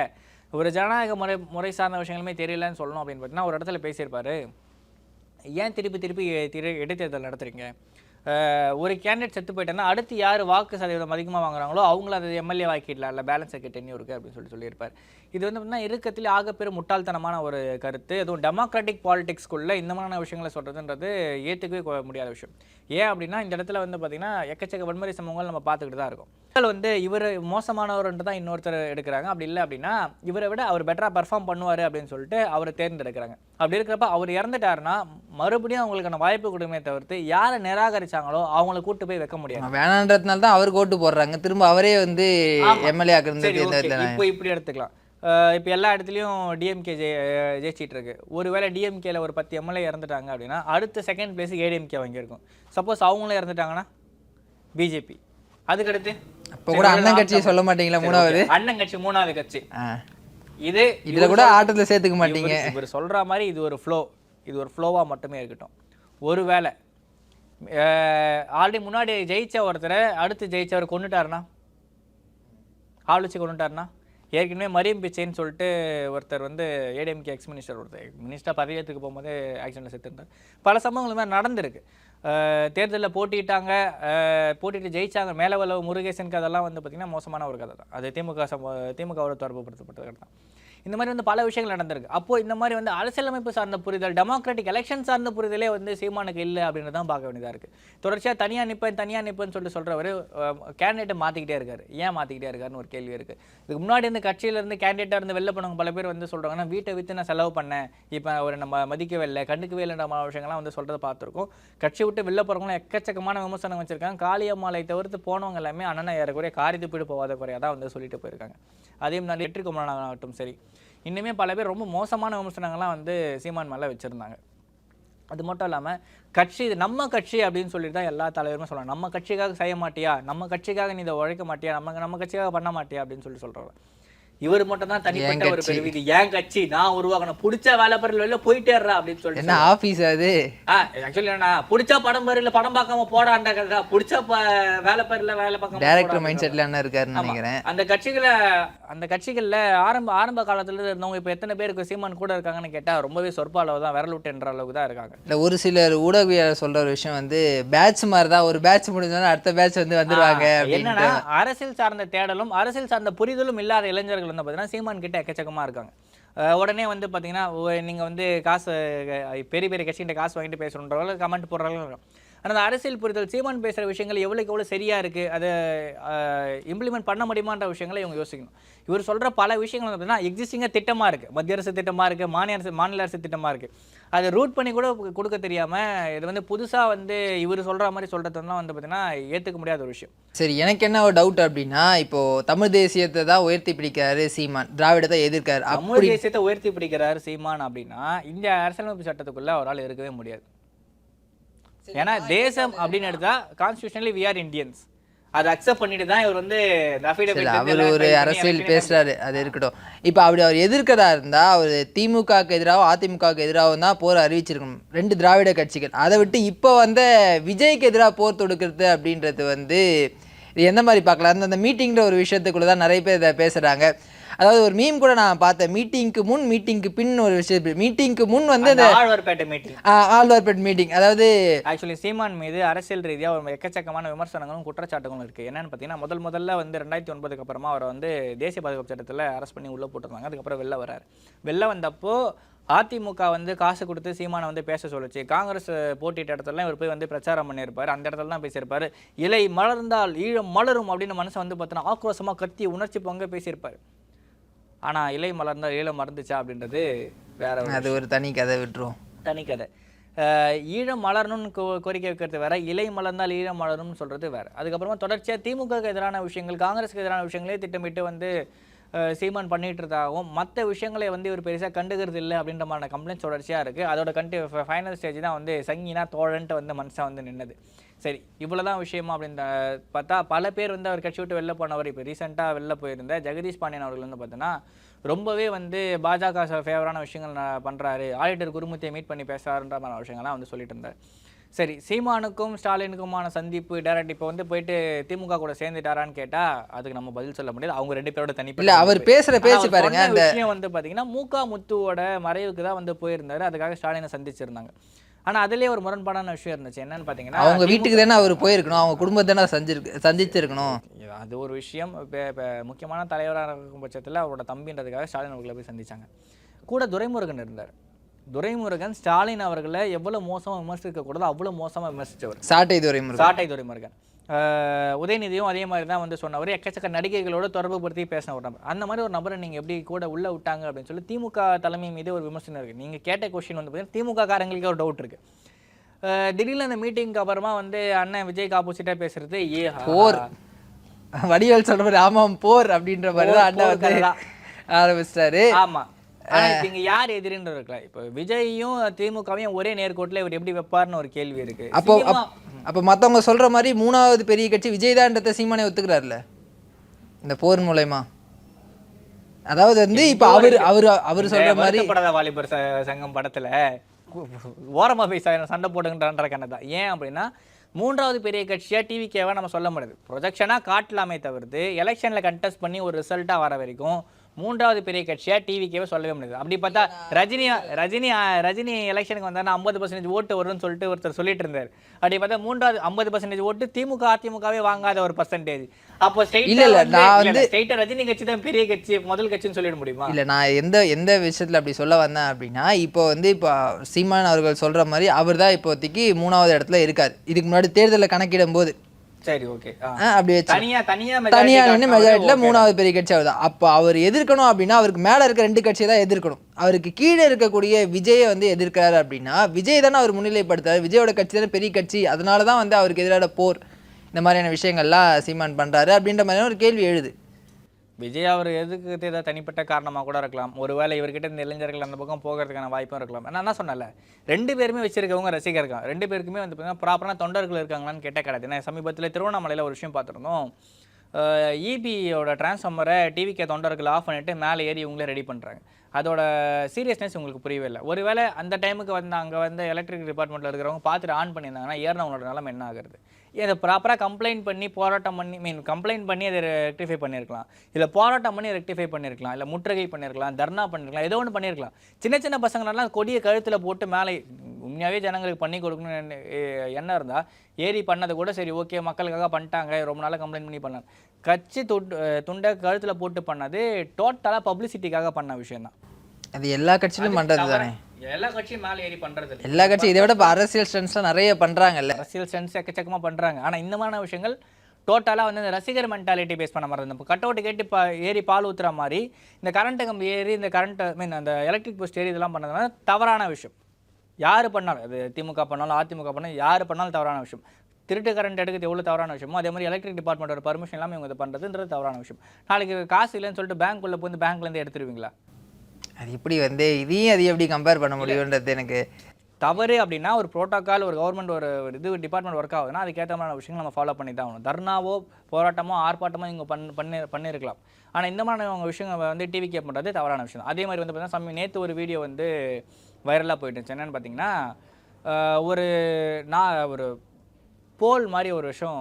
ஒரு ஜனநாயக முறை முறை சார்ந்த விஷயங்களுமே தெரியலன்னு சொல்லணும் அப்படின்னு பார்த்தீங்கன்னா ஒரு இடத்துல பேசியிருப்பார். ஏன் திருப்பி திருப்பி இடைத்தேர்தல் நடத்துறீங்க? ஒரு கேண்டிடேட் செத்து போயிட்டேன்னா அடுத்து யார் வாக்கு சதவீதம் அதிகமாக வாங்குறாங்களோ அவங்கள அதை எம்எல்ஏ வாக்கிடலாம் இல்லை பேலன்ஸ் ஆக்கி டென்யூருக்கு அப்படின்னு சொல்லி சொல்லியிருப்பார். இது வந்து பார்த்தீங்கன்னா இருக்கத்தில் ஆகப்பெரும் முட்டாள்தனமான ஒரு கருத்து. அதுவும் டெமோக்ராட்டிக் பாலிடிக்ஸ்குள்ளே இந்த மாதிரியான விஷயங்களை சொல்கிறதுன்றது ஏற்றுக்கவே முடியாத விஷயம். ஏன் அப்படின்னா இந்த இடத்துல வந்து பார்த்தீங்கன்னா எக்கச்சக்க வன்முறை சம்பவங்கள் நம்ம பார்த்துக்கிட்டு தான் இருக்கோம். மக்கள் வந்து இவர் மோசமானவர்ன்ட்டு தான் இன்னொருத்தர் எடுக்கிறாங்க. அப்படி இல்லை அப்படின்னா இவரை விட அவர் பெட்டராக பெர்ஃபார்ம் பண்ணுவார் அப்படின்னு சொல்லிட்டு அவரை தேர்ந்தெடுக்கிறாங்க. அப்படி இருக்கிறப்ப அவர் இறந்துட்டாருன்னா மறுபடியும் அவங்களுக்கான வாய்ப்பு கொடுமே தவிர்த்து யாரை நிராகரிச்சாங்களோ அவங்கள கூட்டு போய் வைக்க முடியாது. வேணான்றதுனால தான் அவருக்கு ஓட்டு போடுறாங்க. திரும்ப அவரே வந்து. எம்எல்ஏ ஆக்குறது இப்போ இப்படி எடுத்துக்கலாம். இப்போ எல்லா இடத்துலையும் டிஎம்கே ஜெய ஜெயிச்சிட்டு இருக்கு. ஒருவேளை டிஎம்கேல ஒரு பத்து எம்எல்ஏ இறந்துட்டாங்க அப்படின்னா அடுத்த செகண்ட் பிளேஸ் ஏடிஎம்கே வாங்கியிருக்கும். சப்போஸ் அவங்களும் இறந்துட்டாங்கன்னா பிஜேபி அதுக்கடுத்து? அப்போ கூட அண்ணன் கட்சியை சொல்ல மாட்டீங்களா மூணாவது. அண்ணன் கட்சி மூணாவது கட்சி. இது இதுல கூட ஆட்டத்துல சேர்த்துக்க மாட்டீங்க. இவர் சொல்ற மாதிரி இது ஒரு ஃப்ளோ இது ஒரு ஃப்ளோவா மட்டுமே இருக்கட்டும். ஒருவேளை ஆல்ரெடி முன்னாடி ஜெயிச்ச ஒருத்தரை அடுத்து ஜெயிச்சவர் கொண்டுட்டாருன்னா ஆள் வச்சு கொண்டுட்டாருண்ணா. ஏற்கனவே மரியம் பிச்சைன்னு சொல்லிட்டு ஒருத்தர் வந்து ஏடிஎம்கே எக்ஸ் மினிஸ்டர் ஒருத்தர் மினிஸ்டர் பதவியத்துக்கு போகும்போது ஆக்சிடென்ட்டில் செத்துருந்தார் பல சம்பவங்கள் மாதிரி நடந்திருக்கு. தேர்தலில் போட்டிட்டாங்க போட்டிட்டு ஜெயித்தாங்க மேலவளவு முருகேசனுக்கு அதெல்லாம் வந்து பார்த்திங்கன்னா மோசமான ஒரு கதை தான். அது திமுக சம திமுகவோட தொடர்புப்படுத்தப்பட்ட கதை தான். இந்த மாதிரி வந்து பல விஷயங்கள் நடந்திருக்கு. அப்போ இந்த மாதிரி வந்து அரசியலமைப்பு சார்ந்த புரிதல் டெமோக்ராட்டிக் எலெக்ஷன் சார்ந்த புரிதலே வந்து சீமானுக்கு இல்லை அப்படின்னு தான் பார்க்க வேண்டியதாக இருக்குது தொடர்ச்சியாக தனியாக நிற்பேன் தனியாக நிற்பேன்னு சொல்லிட்டு சொல்கிறவர் கேண்டிடேட்டை மாற்றிக்கிட்டே இருக்கார். ஏன் மாற்றிக்கிட்டே இருக்காருன்னு ஒரு கேள்வி இருக்குது இதுக்கு முன்னாடி இருந்து கட்சியிலேருந்து கேண்டிடேட்டாக இருந்து வெளில போனவங்க பல பேர் வந்து சொல்கிறாங்கன்னா வீட்டை விற்று நான் செலவு பண்ணேன். இப்போ ஒரு நம்ம மதிக்கவே இல்லை கண்டுக்கவே இல்லைன்ற விஷயங்கள்லாம் வந்து சொல்கிறத பார்த்துருக்கோம். கட்சி விட்டு வெளில போகிறவங்களும் எக்கச்சக்கமான விமர்சனம் வச்சுருக்காங்க. காளியம்மாலை தவிர்த்து போனவங்க எல்லாமே அண்ணனை ஏறக்குறைய காரி போயிட்டு போகாத குறையாக தான் வந்து சொல்லிட்டு போயிருக்காங்க. அதே மாதிரி வெற்றி குமரன் ஆகட்டும் சரி. இன்னுமே பல பேர் ரொம்ப மோசமான விமர்சனங்கள்லாம் வந்து சீமான் மேலே வச்சுருந்தாங்க. அது மட்டும் இல்லாமல் கட்சி இது நம்ம கட்சி அப்படின்னு சொல்லிட்டு தான் எல்லா தலைவருமே சொல்கிறாங்க நம்ம கட்சிக்காக செய்ய மாட்டியா? நம்ம கட்சிக்காக நீ இதை உழைக்க மாட்டியா? நம்ம நம்ம கட்சிக்காக பண்ண மாட்டியா? அப்படின்னு சொல்லி சொல்கிறாங்க இவர் மட்டும் தான் தனிப்பட்ட ஒரு. பெருவி இது ஏன் கட்சி. நான் உருவாக்கணும். பிடிச்ச வேலை பரில் வெளில போயிட்டேறா அப்படின்னு சொல்லிட்டு என்ன ஆபீஸ் அது? ஆக்சுவலி என்ன பிடிச்ச படம் பரில படம் பார்க்காம போடாண்ட கதை பிடிச்ச வேலை பரில வேலை பார்க்காம டைரக்டர் மைண்ட். செட்ல என்ன இருக்காருன்னு. நினைக்கிறேன். அந்த கட்சிகளை அந்த கட்சிகள்ல ஆரம்ப ஆரம்ப காலத்துல இருந்து இருந்தவங்க இப்ப எத்தனை பேருக்கு சீமான் கூட இருக்காங்கன்னு கேட்டா ரொம்பவே சொற்ப அளவு தான் விரல் விட்டு என்ற அளவுக்கு தான் இருக்காங்க. இல்ல ஒரு சிலர் ஊடகவியலாளர் சொல்ற ஒரு விஷயம் வந்து பேட்ச் மாதிரி தான் ஒரு பேட்ச் முடிஞ்சோன்னா அடுத்த பேட்ச் வந்து வந்துருவாங்க என்னன்னா அரசியல் சார்ந்த தேடலும் அரசியல் சார்ந்த புரிதலும் இல்லாத இளைஞர்கள் வந்து பார்த்தீங்கன்னா சீமான் கிட்ட இருக்காங்க. உடனே வந்து பார்த்தீங்கன்னா நீங்கள் வந்து காசு பெரிய பெரிய கட்சிகிட்ட காசு வாங்கிட்டு பேசுறவங்க கமெண்ட் போடுறவங்க ஆனால் அந்த அரசியல் புரிதல் சீமான் பேசுகிற விஷயங்கள் எவ்வளோக்கு எவ்வளோ சரியாக இருக்குது அதை இம்ப்ளிமெண்ட் பண்ண முடியுமான்ற விஷயங்களை இவங்க யோசிக்கணும். இவர் சொல்கிற பல விஷயங்கள் வந்து பார்த்தீங்கன்னா எக்ஸிஸ்டிங்காக திட்டமாக இருக்குது மத்திய அரசு திட்டமாக இருக்கு மாநில அரசு மாநில அரசு திட்டமாக இருக்குது அதை ரூட் பண்ணி கூட கொடுக்க தெரியாம இது வந்து புதுசா வந்து இவர் சொல்ற மாதிரி சொல்றதுலாம் வந்து பார்த்தீங்கன்னா ஏத்துக்க முடியாத ஒரு விஷயம். சரி எனக்கு என்ன ஒரு டவுட் அப்படின்னா இப்போ தமிழ் தேசியத்தை தான் உயர்த்தி பிடிக்காரு சீமான் திராவிடத்தை எதிர்க்காரு தமிழ் தேசியத்தை உயர்த்தி பிடிக்கிறாரு சீமான் அப்படின்னா இந்திய அரசியலமைப்பு சட்டத்துக்குள்ள அவரால் இருக்கவே முடியாது. ஏன்னா தேசம் அப்படின்னு எடுத்தா கான்ஸ்டியூஷனலி வி ஆர் இந்தியன்ஸ் அதை அக்செப்ட் பண்ணிட்டு தான் இவர் வந்து அவர் ஒரு அரசியல் பேசுறாரு. அது இருக்கட்டும். இப்போ அப்படி அவர் எதிர்க்கதா இருந்தா அவர் திமுகவுக்கு எதிராகவும் அதிமுகவுக்கு எதிராகவும் தான் போர் அறிவிச்சிருக்கணும். ரெண்டு திராவிட கட்சிகள். அதை விட்டு இப்போ வந்து விஜய்க்கு எதிராக போர் தொடுக்கிறது அப்படின்றது வந்து இது எந்த மாதிரி பார்க்கலாம்? அந்த- மீட்டிங்கிற ஒரு விஷயத்துக்குள்ள தான் நிறைய பேர் இதை பேசுறாங்க. அதாவது ஒரு மீம் கூட நான் பார்த்தேன். மீட்டிங்க்கு முன் மீட்டிங்க்கு பின் ஒரு விஷயம். மீட்டிங்க்கு முன் வந்து அந்த ஆழ்வார்பேட்டை மீட்டிங் ஆழ்வார்பேட் மீட்டிங் அதாவது ஆக்சுவலி சீமான் மீது அரசியல் ரீதியா ஒரு எக்கச்சக்கமான விமர்சனங்களும் குற்றச்சாட்டுகளும் இருக்கு. என்னன்னு பார்த்தீங்கன்னா முதல் முதல்ல வந்து ரெண்டாயிரத்தி ஒன்பதுக்கு அப்புறமா அவரை வந்து தேசிய பாதுகாப்பு சட்டத்துல அரெஸ்ட் பண்ணி உள்ள போட்டிருந்தாங்க. அதுக்கப்புறம் வெளில வராரு வெளில வந்தப்போ அதிமுக வந்து காசு கொடுத்து சீமானை வந்து பேச சொல்லுச்சு. காங்கிரஸ் போட்டியிட்ட இடத்துலலாம் இவர் போய் வந்து பிரச்சாரம் பண்ணியிருப்பாரு. அந்த இடத்துல தான் பேசியிருப்பாரு. இலை மலர்ந்தால் ஈழம் மலரும் அப்படின்னு மனசை வந்து பார்த்தீங்கன்னா ஆக்ரோஷமா கத்தி உணர்ச்சி பொங்க பேசியிருப்பாரு. ஆனா இலை மலர்ந்தால் ஈழம் மறந்துச்சா அப்படின்றது வேற அது ஒரு தனி கதை விட்டுரும். தனி கதை. ஈழம் மலரணும்னு கோ கோரிக்கை வைக்கிறது வேற இலை மலர்ந்தால் ஈழம் மலரும்னு சொல்றது வேற. அதுக்கப்புறமா தொடர்ச்சியாக திமுகவுக்கு எதிரான விஷயங்கள் காங்கிரஸுக்கு எதிரான விஷயங்களே திட்டமிட்டு வந்து சீமான் பண்ணிட்டு இருந்ததாகவும் மற்ற விஷயங்களை வந்து இவர் பெருசாக கண்டுக்கிறது இல்லை அப்படின்ற மாதிரி கம்ப்ளைண்ட்ஸ் தொடர்ச்சியாக இருக்குது அதோட கண்டி ஃபைனல் ஸ்டேஜ் தான் வந்து சங்கினா தோழன்ட்டு வந்து மனசாக வந்து நின்னது. சரி இவ்வளவுதான் விஷயமா அப்படின்னு பார்த்தா பல பேர் வந்து அவர் கட்சி விட்டு வெளில போனவர். இப்போ ரீசெண்டாக வெளில போயிருந்த ஜெகதீஷ் பாண்டியன் அவர்கள் வந்து பார்த்தோன்னா ரொம்பவே வந்து பாஜக ஃபேவரான விஷயங்கள் பண்ணுறாரு ஆடிட்டர் குருமூர்த்தியை மீட் பண்ணி பேசுறாருன்ற மாதிரி விஷயங்கள்லாம் வந்து சொல்லிட்டு இருந்தார். சரி சீமானுக்கும் ஸ்டாலினுக்குமான சந்திப்பு டேரக்ட் இப்போ வந்து போயிட்டு திமுக கூட சேர்ந்துட்டாரான்னு கேட்டா அதுக்கு நம்ம பதில் சொல்ல முடியாது. அவங்க ரெண்டு பேரோட தனிப்பட்ட இல்ல அவர். பேசுற பேச்சு அவர் பாருங்க அந்த விஷயம் வந்து பாத்தீங்கன்னா மூகா முத்துவோட மறைவுக்கு தான் வந்து போயிருந்தாரு. அதுக்காக ஸ்டாலினை சந்திச்சிருந்தாங்க. ஆனா அதுலயே ஒரு முரண்பாடான விஷயம் இருந்துச்சு. என்னன்னு பாத்தீங்கன்னா அவங்க வீட்டுக்கு தானே அவர் போயிருக்கணும். அவங்க குடும்பத்தை தானே சந்திருக்கு சந்திச்சிருக்கணும். அது ஒரு விஷயம். இப்போ இப்போ முக்கியமான தலைவராக இருக்கும் பட்சத்தில் அவரோட தம்பின்றதுக்காக ஸ்டாலின் அவர்களை போய் சந்திச்சாங்க. கூட துரைமுருகன் இருந்தார். துரைமுருகன் ஸ்டாலின் அவர்களை எவ்வளவு மோசமா விமர்சிக்க கூடாதோ அவ்வளவு மோசமா விமர்சிச்சவர். சாட்டை துறைமுருகன் சாட்டை துரைமுருகன். உதயநிதியும் அதே மாதிரி தான் வந்து சொன்னவர். எக்கச்சக்க நடிகைகளோட தொடர்பு படுத்தி பேசின ஒரு நபர். அந்த மாதிரி ஒரு நபரை நீங்க எப்படி கூட உள்ள விட்டாங்க அப்படின்னு சொல்லி திமுக தலைமை மீது ஒரு விமர்சனம் இருக்கு. நீங்க கேட்ட கொஸ்டின் வந்து பார்த்தீங்கன்னா திமுக காரங்களுக்கு ஒரு டவுட் இருக்கு. ஆஹ் திடீர்னு அந்த மீட்டிங்க்கு அப்புறமா வந்து அண்ணன் விஜய்க்கு ஆப்போசிட்டா பேசுறது ஏ போர். வடிவேல் சொல்ற மாதிரி ஆமாம் போர் அப்படின்ற மாதிரி தான் அண்ணா போர் வந்து கதை. ஆரம்பிச்சிட்டாரு. ஆமா. ஆனா இப்ப இங்க யார் எதிரின்னு இருக்குல்ல இப்ப விஜயையும் திமுகவையும் ஒரே நேர்கோட்டுல இவர் எப்படி வைப்பாருன்னு ஒரு கேள்வி இருக்கு. அப்போ அப்போ மத்தவங்க சொல்ற மாதிரி மூணாவது பெரிய கட்சி விஜய் தான்றத சீமானே ஒத்துக்கிறாருல? இந்த போர் மூலயமா. அதாவது வந்து இப்ப அவர் அவர் அவர் சொல்ற மாதிரி வாலிபர் சங்கம் படத்துல ஓரமா போய் சண்டை போடுங்கன்ற கண்ணதான் ஏன் அப்படின்னா மூன்றாவது பெரிய கட்சியா டிவிகேவா நம்ம சொல்ல முடியாது. ப்ரொஜெக்ஷனா காட்டலாமே தவிர்த்து எலெக்ஷன்ல கண்டெஸ்ட் பண்ணி ஒரு ரிசல்ட்டா வர வரைக்கும் மூன்றாவது பெரிய கட்சியா டிவிக்கேவே சொல்லவே முடியாது. அப்படி பார்த்தா ரஜினி ரஜினி ரஜினி எலெக்ஷனுக்கு வந்தாருன்னா ஐம்பது பர்சன்டேஜ் ஓட்டு வரும்னு சொல்லிட்டு ஒருத்தர் சொல்லிட்டு இருந்தார். அப்படி பார்த்தா மூன்றாவது ஐம்பது பர்சன்டேஜ் ஓட்டு திமுக அதிமுகவே வாங்காத ஒரு பர்சன்டேஜ் அப்போ இல்ல, இல்ல, நான் வந்து- ஸ்ட்ரைட்டா ரஜினி கட்சி தான் பெரிய கட்சி முதல் கட்சின்னு சொல்லிட முடியுமா? இல்லை நான் எந்த எந்த விஷயத்தில் அப்படி சொல்ல வந்தேன் அப்படின்னா இப்போ வந்து இப்போ சீமான் அவர்கள் சொல்கிற மாதிரி அவர் தான் இப்போதைக்கு மூணாவது இடத்துல இருக்கார். இதுக்கு முன்னாடி தேர்தலில் கணக்கிடும் போது சரி ஓகே அப்படி வச்சு. தனியா நின்று மெஜாரிட்டியில். மூணாவது பெரிய கட்சி அவர் தான் அப்போ அவர் எதிர்க்கணும் அப்படின்னா அவருக்கு மேலே இருக்க ரெண்டு கட்சியை தான் எதிர்க்கணும். அவருக்கு கீழே இருக்கக்கூடிய விஜயை வந்து எதிர்க்கிறாரு அப்படின்னா விஜய் தானே அவர் முன்னிலைப்படுத்துறாரு. விஜயோட கட்சி தானே பெரிய கட்சி. அதனால தான் வந்து அவருக்கு எதிரான போர். இந்த மாதிரியான விஷயங்கள்லாம் சீமான் பண்ணுறாரு அப்படின்ற மாதிரியான ஒரு கேள்வி எழுது. விஜய் அவர் எதுக்கு ஏதாவது தனிப்பட்ட காரணமாக கூட இருக்கலாம். ஒருவேளை இவர்கிட்ட இந்த இளைஞர்கள் அந்த பக்கம் போகிறதுக்கான வாய்ப்பும் இருக்கலாம். நான் என்ன சொன்னல ரெண்டு பேருமே வச்சிருக்கவங்க ரசிகர்கள் ரெண்டு பேருக்குமே வந்து பார்த்தீங்கன்னா ப்ராப்பரான தொண்டர்கள் இருக்காங்களான்னு கேட்டால் கிடையாது. ஏன்னா சமீபத்தில் திருவண்ணாமலையில் ஒரு விஷயம் பார்த்துருந்தோம். இபியோட டிரான்ஸ்ஃபார்மரை டிவிக்கே தொண்டர்கள் ஆஃப் பண்ணிவிட்டு மேலே ஏறி இவங்களே ரெடி பண்ணுறாங்க அதோட சீரியஸ்னஸ் உங்களுக்கு புரியவே இல்லை. ஒருவேளை அந்த டைமுக்கு வந்து அங்கே வந்து எலக்ட்ரிக் டிபார்ட்மெண்ட்டில் இருக்கிறவங்க பார்த்துட்டு ஆன் பண்ணியிருந்தாங்கன்னா ஏறினவங்களோட நிலம் என்ன ஆகுறது? இதை ப்ராப்பராக கம்ப்ளைண்ட் பண்ணி போராட்டம் பண்ணி மீன் கம்ப்ளைண்ட் பண்ணி அதை ரெக்டிஃபை பண்ணியிருக்கலாம் இல்லை போராட்டம் பண்ணி ரெக்டிஃபை பண்ணியிருக்கலாம் இல்லை முற்றுகை பண்ணியிருக்கலாம் தர்ணா பண்ணியிருக்கலாம் ஏதோ ஒன்று பண்ணியிருக்கலாம் சின்ன சின்ன பசங்களெல்லாம் கொடியை கழுத்தில் போட்டு மேலே உண்மையாகவே ஜனங்களுக்கு பண்ணி கொடுக்கணும்னு எண்ணம் இருந்தால் ஏறி பண்ணது கூட சரி ஓகே மக்களுக்காக பண்ணிட்டாங்க ரொம்ப நாளாக கம்ப்ளைண்ட் பண்ணி பண்ணாங்க. கட்சி துண்டு துண்டை கழுத்தில் போட்டு பண்ணது டோட்டலாக பப்ளிசிட்டிக்காக பண்ண விஷயம் தான் அது எல்லா கட்சியிலும் பண்ணுறது தானே எல்லா கட்சியும் மேலே ஏறி பண்ணுறது இல்லை. எல்லா கட்சியும் இதை விட இப்போ அரசியல் ஸ்டன்ஸ்லாம் நிறைய பண்ணுறாங்கல்ல அரசியல் சென்ஸ் எக்கச்சக்கமாக பண்ணுறாங்க ஆனால் இந்த மாதிரியான விஷயங்கள் டோட்டலாக வந்து இந்த ரசிகர் மென்டாலிட்டி பேஸ் பண்ண மாதிரி இப்போ கட் அவுட் கேட்டு பா ஏறி பால் ஊற்றுற மாதிரி இந்த கரண்ட் கம்பி ஏறி இந்த கரண்ட் மீன் அந்த எலக்ட்ரிக் போஸ்ட் ஏறி இதெல்லாம் பண்ணதுனால தவறான விஷயம். யார் பண்ணாலும் அது திமுக பண்ணாலும் அதிமுக பண்ணாலும் யார் பண்ணாலும் தவறான விஷயம். திருட்டு கரண்ட் எடுக்கிறது எவ்வளோ தவறான விஷயமோ அதே மாதிரி எலக்ட்ரிக் டிபார்ட்மெண்ட்டோட பர்மிஷன் இல்லாமல் இவங்க இதை பண்ணுறதுன்றது தவறான விஷயம். நாளைக்கு காசு இல்லைன்னு சொல்லிட்டு பேங்க்குள்ளே போய் பேங்க்லேருந்து எடுத்துருவீங்களா? அது எப்படி வந்து இதையும் அது எப்படி கம்பேர் பண்ண முடியுன்றது எனக்கு தவறு அப்படின்னா ஒரு ப்ரோட்டோக்கால் ஒரு கவர்மெண்ட் ஒரு இது டிபார்ட்மெண்ட் ஒர்க் ஆகுதுன்னா அதுக்கேற்ற மாதிரி விஷயங்கள் நம்ம ஃபாலோ பண்ணி தான் ஆகணும். தர்ணாவோ போராட்டமோ ஆர்ப்பாட்டமோ இவங்க பண்ணி பண்ணி பண்ணியிருக்கலாம். ஆனால் இந்த மாதிரி அவங்க விஷயங்கள் வந்து டிவி கேப் பண்ணுறது தவறான விஷயம் அதே மாதிரி வந்து பார்த்தீங்கன்னா சமயம் நேற்று ஒரு வீடியோ வந்து வைரலாக போயிட்டு என்னன்னு பார்த்தீங்கன்னா ஒரு நான் ஒரு போல் மாதிரி ஒரு விஷயம்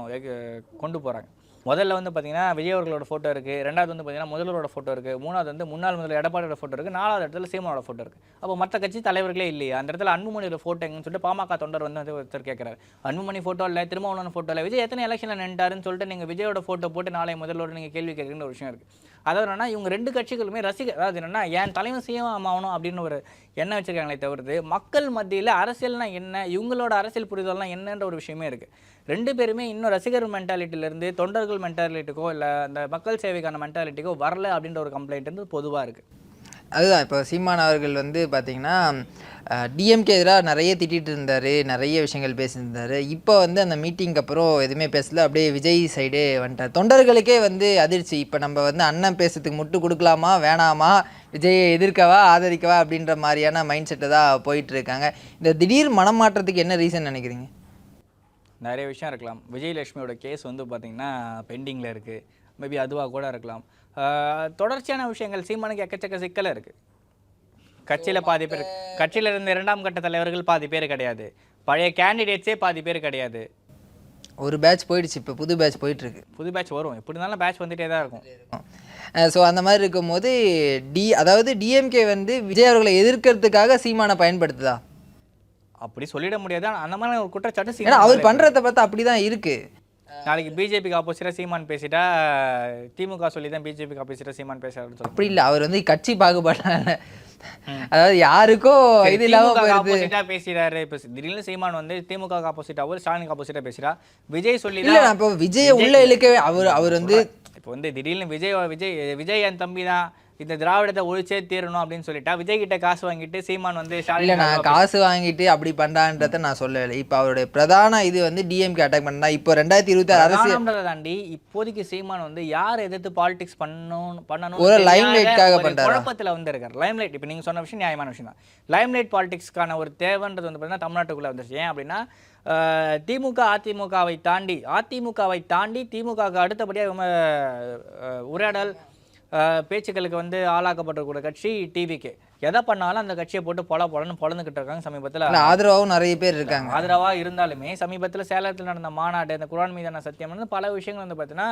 கொண்டு போகிறாங்க முதல்ல வந்து பார்த்தீங்கன்னா விஜய் அவர்களோட ஃபோட்டோ இருக்குது ரெண்டாவது வந்து பார்த்தீங்கன்னா முதல்வரோட ஃபோட்டோ இருக்குது மூணாவது வந்து முன்னாள் முதல்வர் எடப்பாடியோட ஃபோட்டோ இருக்குது நாலாவது இடத்துல சீமானோட ஃபோட்டோ இருக்குது அப்போ மற்ற கட்சி தலைவர்களே இல்லையா. அந்த இடத்துல அன்புமணியோட ஃபோட்டோ எங்கன்னு சொல்லிட்டு பாமக தொண்டர் வந்து வந்து ஒருத்தர் கேட்குறாரு அன்புமணி ஃபோட்டோ இல்லை திருமாவளவன் ஃபோட்டோ இல்லை. விஜய் எத்தனை எலெக்ஷனில் நின்றாருன்னு சொல்லிட்டு நீங்கள் விஜயோட ஃபோட்டோ போட்டு நாளை முதல்வரோட நீங்கள் கேள்வி கேட்குறீங்கன்னு ஒரு விஷயம் இருக்குது அதாவது என்னன்னா இவங்க ரெண்டு கட்சிகளுமே ரசிக அதாவது என்னன்னா என் தலைவன் சிஎம் ஆகணும் அப்படின்னு ஒரு எண்ணம் வச்சிருக்காங்களே தவிர்த்து மக்கள் மத்தியில் அரசியல்னா என்ன இவங்களோட அரசியல் புரிதல்லாம் என்னன்ற ஒரு விஷயமே இருக்குது ரெண்டு பேருமே இன்னும் ரசிகர் மென்டாலிட்டியிலேருந்து தொண்டர்கள் மென்டாலிட்டிக்கோ இல்லை அந்த மக்கள் சேவைக்கான மென்டாலிட்டிக்கோ வரல அப்படின்ற ஒரு கம்ப்ளைண்ட் வந்து பொதுவாக இருக்குது அதுதான். இப்போ சீமான் அவர்கள் வந்து பார்த்திங்கன்னா டிஎம்கே எதிராக நிறைய திட்டிகிட்டு இருந்தார் நிறைய விஷயங்கள் பேசியிருந்தார். இப்போ வந்து அந்த மீட்டிங்க்கு அப்புறம் எதுவுமே பேசல. அப்படியே விஜய் சைடே வந்துட்டார். தொண்டர்களுக்கே வந்து அதிர்ச்சி. இப்போ நம்ம வந்து அண்ணன் பேசுறதுக்கு முட்டு கொடுக்கலாமா வேணாமா விஜயை எதிர்க்கவா ஆதரிக்கவா அப்படின்ற மாதிரியான மைண்ட் செட்டை தான் போயிட்டுருக்காங்க. இந்த திடீர் மனமாற்றத்துக்கு என்ன ரீசன் நினைக்கிறீங்க? நிறைய விஷயம் இருக்கலாம். விஜயலட்சுமியோட கேஸ் வந்து பார்த்திங்கன்னா பெண்டிங்கில் இருக்குது மேபி அதுவாக கூட இருக்கலாம். தொடர்ச்சியான விஷயங்கள் சீமானுக்கு எக்கச்சக்க சிக்கல் இருக்குது கட்சியில் பாதி பேர் கட்சியில் இருந்த இரண்டாம் கட்ட தலைவர்கள் பாதி பேர் கிடையாது. பழைய கேண்டிடேட்ஸே பாதி பேர் கிடையாது. ஒரு பேட்ச் போயிடுச்சு இப்போ புது பேட்ச் போயிட்டுருக்கு. புது பேட்ச் வரும். எப்படி இருந்தாலும் பேட்ச் வந்துட்டே தான் இருக்கும். ஸோ அந்த மாதிரி இருக்கும்போது டி அதாவது டிஎம்கே வந்து விஜய் அவர்களை எதிர்க்கிறதுக்காக சீமானை பயன்படுத்துதா? அப்படி சொல்லிட முடியாது. அந்த மாதிரி ஒரு குற்றச்சாட்டு அவர். பண்ணுறத பார்த்தா அப்படி தான் இருக்குது நாளைக்கு பிஜேபிக்கு ஆப்போசிட்டாக சீமான் பேசிட்டா திமுக சொல்லி தான் பிஜேபிக்கு ஆப்போசிட்டாக சீமான் பேசுறாருன்னு சொல்லுவாங்க அப்படி இல்லை அவர் வந்து கட்சி பாகுபாடு அதாவது யாருக்கோ இது போயிருது ஆப்போசிட்டா பேசுறாரு. இப்போ திடீர்னு சீமான் வந்து திமுக ஆப்போசிட்டாவோ ஸ்டாலினுக்கு ஆப்போசிட்டா பேசுறா. விஜய் சொல்லி இல்லை இப்போ விஜயை உள்ள இழுக்கவே அவர் அவர் வந்து இப்போ வந்து திடீர்னு விஜய் விஜய் விஜய் என் தம்பி தான் இந்த திராவிடத்தை ஒழிச்சே தீரணும் அப்படின்னு சொல்லிட்டா விஜய் கிட்ட காசு வாங்கிட்டு சீமான் வந்து இல்லை நான் காசு வாங்கிட்டு அப்படி பண்ணுறான்றத நான் சொல்லலை. இப்போ அவருடைய பிரதான இது வந்து டிஎம்கே அட்டாக் பண்ணா இப்போ ரெண்டாயிரத்தி இருபத்தி ஆறு அரசியல் தாண்டி இப்போதைக்கு சீமான் வந்து யார் எதிர்த்து பாலிடிக்ஸ் பண்ணணும் பண்ணணும் ஒரு limelight-க்காக பண்றாரா? குழப்பத்தில் வந்து இருக்கார். லைம்லைட் இப்போ நீங்கள் சொன்ன விஷயம் நியாயமான விஷயம் தான். லைம்லைட் பாலிடிக்ஸ்க்கான ஒரு தேவைன்றது வந்து பார்த்தீங்கன்னா தமிழ்நாட்டுக்குள்ளே வந்துருச்சு. ஏன் அப்படின்னா திமுக அதிமுகவை தாண்டி அதிமுகவை தாண்டி திமுகவுக்கு அடுத்தபடியாக உரையாடல் பேச்சுக்களுக்கு வந்து ஆளாக்கப்பட்டிருக்கிற கட்சி டிவிகே எதை பண்ணாலும் அந்த கட்சியை போட்டு பொல பொலன்னு பொழந்துக்கிட்டு இருக்காங்க சமீபத்தில். ஆதரவாகவும் நிறைய பேர் இருக்காங்க. ஆதரவா இருந்தாலுமே சமீபத்தில் சேலத்தில் நடந்த மாநாடு இந்த குரான் மீதான சத்தியம் வந்து பல விஷயங்கள் வந்து பார்த்தீங்கன்னா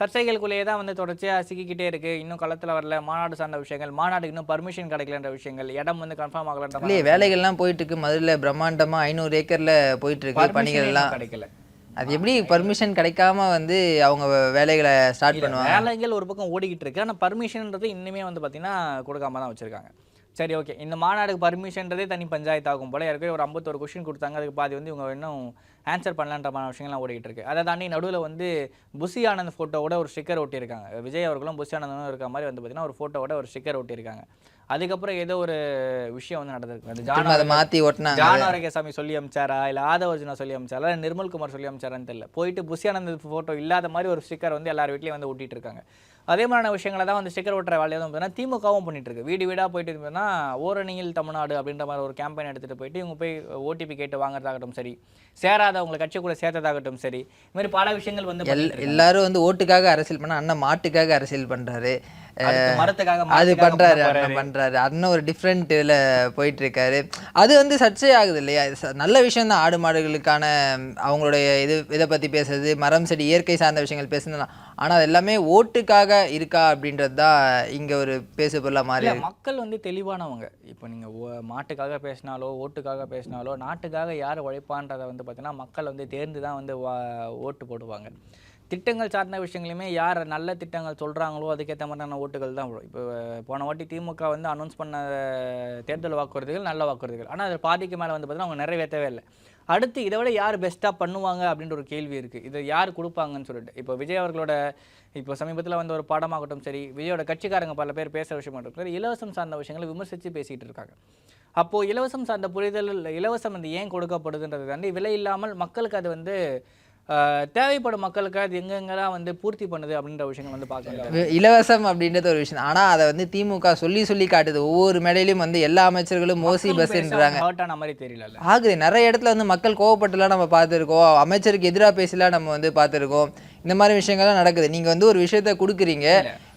சர்ச்சைகளுக்குள்ளேயே தான் வந்து தொடர்ச்சியாக சிக்கிக்கிட்டே இருக்கு. இன்னும் களத்தில் வரல மாநாடு சார்ந்த விஷயங்கள் மாநாடுக்கு இன்னும் பர்மிஷன் கிடைக்கலன்ற விஷயங்கள் இடம் வந்து கன்ஃபார்ம் ஆகலன்ற வேலைகள்லாம் போயிட்டு இருக்கு. மதுரையில பிரம்மாண்டமா ஐநூறு ஏக்கர்ல போயிட்டு இருக்கு பணிகள் எல்லாம். கிடைக்கல. அது எப்படி பர்மிஷன் கிடைக்காம வந்து அவங்க வேலைகளை ஸ்டார்ட் பண்ணுவாங்க? வேலைகள் ஒரு பக்கம் ஓடிக்கிட்டு இருக்கு. ஆனால் பர்மிஷன்ன்றது இன்னுமே வந்து பார்த்தீங்கன்னா கொடுக்காம தான் வச்சிருக்காங்க. சரி ஓகே இந்த மாநாடுக்கு பர்மிஷன்றதே தனி பஞ்சாயத்து ஆகும் போல. ஏற்கனவே ஒரு ஐம்பத்தொரு கொஸ்டின் கொடுத்தாங்க. அதுக்கு பாதி வந்து இவங்க இன்னும் ஆன்சர் பண்ணலான்ற மாதிரி விஷயங்கள்லாம் ஓடிக்கிட்டு இருக்கு. அதை தாண்டி நடுவில் வந்து புசி ஆனந்த் ஃபோட்டோவோட ஒரு ஸ்டிக்கர் ஒட்டியிருக்காங்க. விஜய் அவர்களும் புசி ஆனந்தும் இருக்க மாதிரி வந்து பார்த்தீங்கன்னா ஒரு ஃபோட்டோவோட ஒரு ஸ்டிக்கர் ஒட்டியிருக்காங்க. அதுக்கப்புறம் ஏதோ ஒரு விஷயம் வந்து நடந்திருக்கு. திரும்ப அதை ஜான் மாத்தி ஒட்டினாங்க ஜான் ஆரோக்கியசாமி சொல்லி அமிச்சாரா? இல்லை ஆதவர்ஜுனா சொல்லி அமிச்சாரா? இல்லை நிர்மல்குமார் சொல்லி அமிச்சாரான்னு தெரியல. போயிட்டு புஷியானந்த் ஃபோட்டோ இல்லாத மாதிரி ஒரு ஸ்டிக்கர் வந்து எல்லார் வீட்லையும் வந்து ஒட்டிட்டு இருக்காங்க. அதே மாதிரியான விஷயங்களை தான் வந்து ஸ்டிக்கர் ஒட்டுற வேலையை வந்து பார்த்தீங்கன்னா திமுகவும் பண்ணிட்டு இருக்கு வீடு வீடாக போயிட்டு இருந்ததுன்னா ஓரணியில் தமிழ்நாடு அப்படின்ற மாதிரி ஒரு கேம்பெயின் எடுத்துகிட்டு போயிட்டு இவங்க போய் ஓடிபி கேட்டு வாங்குறதாகட்டும் சரி சேராதவங்களை கட்சிக்குள்ளே சேர்த்ததாகட்டும் சரி இது மாதிரி பல விஷயங்கள் வந்து. எல்லாரும் வந்து ஓட்டுக்காக அரசியல் பண்ணா அண்ணன் மாட்டுக்காக அரசியல் பண்றாரு. அடுத்து மரத்துக்காக அது பண்றாரு பண்றாரு. அண்ணன் ஒரு டிஃப்ரெண்ட் இதுல போயிட்டு இருக்காரு அது வந்து சர்ச்சை ஆகுது இல்லையா? நல்ல விஷயம் தான். ஆடு மாடுகளுக்கான அவங்களுடைய இது இதை பத்தி பேசுறது மரம் செடி இயற்கை சார்ந்த விஷயங்கள் பேசுனதுலாம் ஆனா அது எல்லாமே ஓட்டுக்காக இருக்கா அப்படின்றது தான் இங்க ஒரு பேசு பொருளா மாறி. மக்கள் வந்து தெளிவானவங்க. இப்போ நீங்கள் மாட்டுக்காக பேசினாலோ ஓட்டுக்காக பேசினாலோ நாட்டுக்காக யார் உழைப்பான்றதை வந்து பார்த்தீங்கன்னா மக்கள் வந்து தேர்ந்து தான் வந்து வா- ஓட்டு போடுவாங்க. திட்டங்கள் சார்ந்த விஷயங்களையுமே யார் நல்ல திட்டங்கள் சொல்கிறாங்களோ அதுக்கேற்ற மாதிரியான ஓட்டுகள் தான் வரும். இப்போ போன வாட்டி திமுக வந்து அனௌன்ஸ் பண்ண தேர்தல் வாக்குறுதிகள் நல்ல வாக்குறுதிகள். ஆனால் அது பாதிக்கு மேலே வந்து பார்த்தீங்கன்னா அவங்க நிறைவேற்றவே இல்லை. அடுத்து இதை விட யார் பெஸ்ட்டாக பண்ணுவாங்க அப்படின்ற ஒரு கேள்வி இருக்குது இதை யார் கொடுப்பாங்கன்னு சொல்லிட்டு. இப்போ விஜய் அவர்களோட இப்போ சமீபத்தில் வந்து ஒரு படமாகட்டும் சரி விஜயோட கட்சிக்காரங்க பல பேர் பேசுகிற விஷயமா இருக்கிற சரி இலவசம் சார்ந்த விஷயங்களை விமர்சித்து பேசிகிட்டு இருக்காங்க. அப்போது இலவசம் சார்ந்த புரிதல் இலவசம் வந்து ஏன் கொடுக்கப்படுதுன்றது தாண்டி விலை இல்லாமல் மக்களுக்கு அது வந்து தேவைப்படும் மக்களுக்கு அது எங்கெங்கெல்லாம் வந்து பூர்த்தி பண்ணுது அப்படின்ற விஷயங்கள் வந்து பார்க்கணும் வி- இலவசம் அப்படின்றது ஒரு விஷயம். ஆனா அதை வந்து திமுக சொல்லி சொல்லி காட்டுது. ஒவ்வொரு மேடையிலும் வந்து எல்லா அமைச்சர்களும் மோசி பஸ்ன்றாங்க மாதிரி தெரியல ஆகுது. நிறைய இடத்துல வந்து மக்கள் கோவப்பட்டுலாம் நம்ம பார்த்துருக்கோம். அமைச்சருக்கு எதிராக பேசலாம் நம்ம வந்து பார்த்துருக்கோம். இந்த மாதிரி விஷயங்கள்லாம் நடக்குது. நீங்க வந்து ஒரு விஷயத்த கொடுக்குறீங்க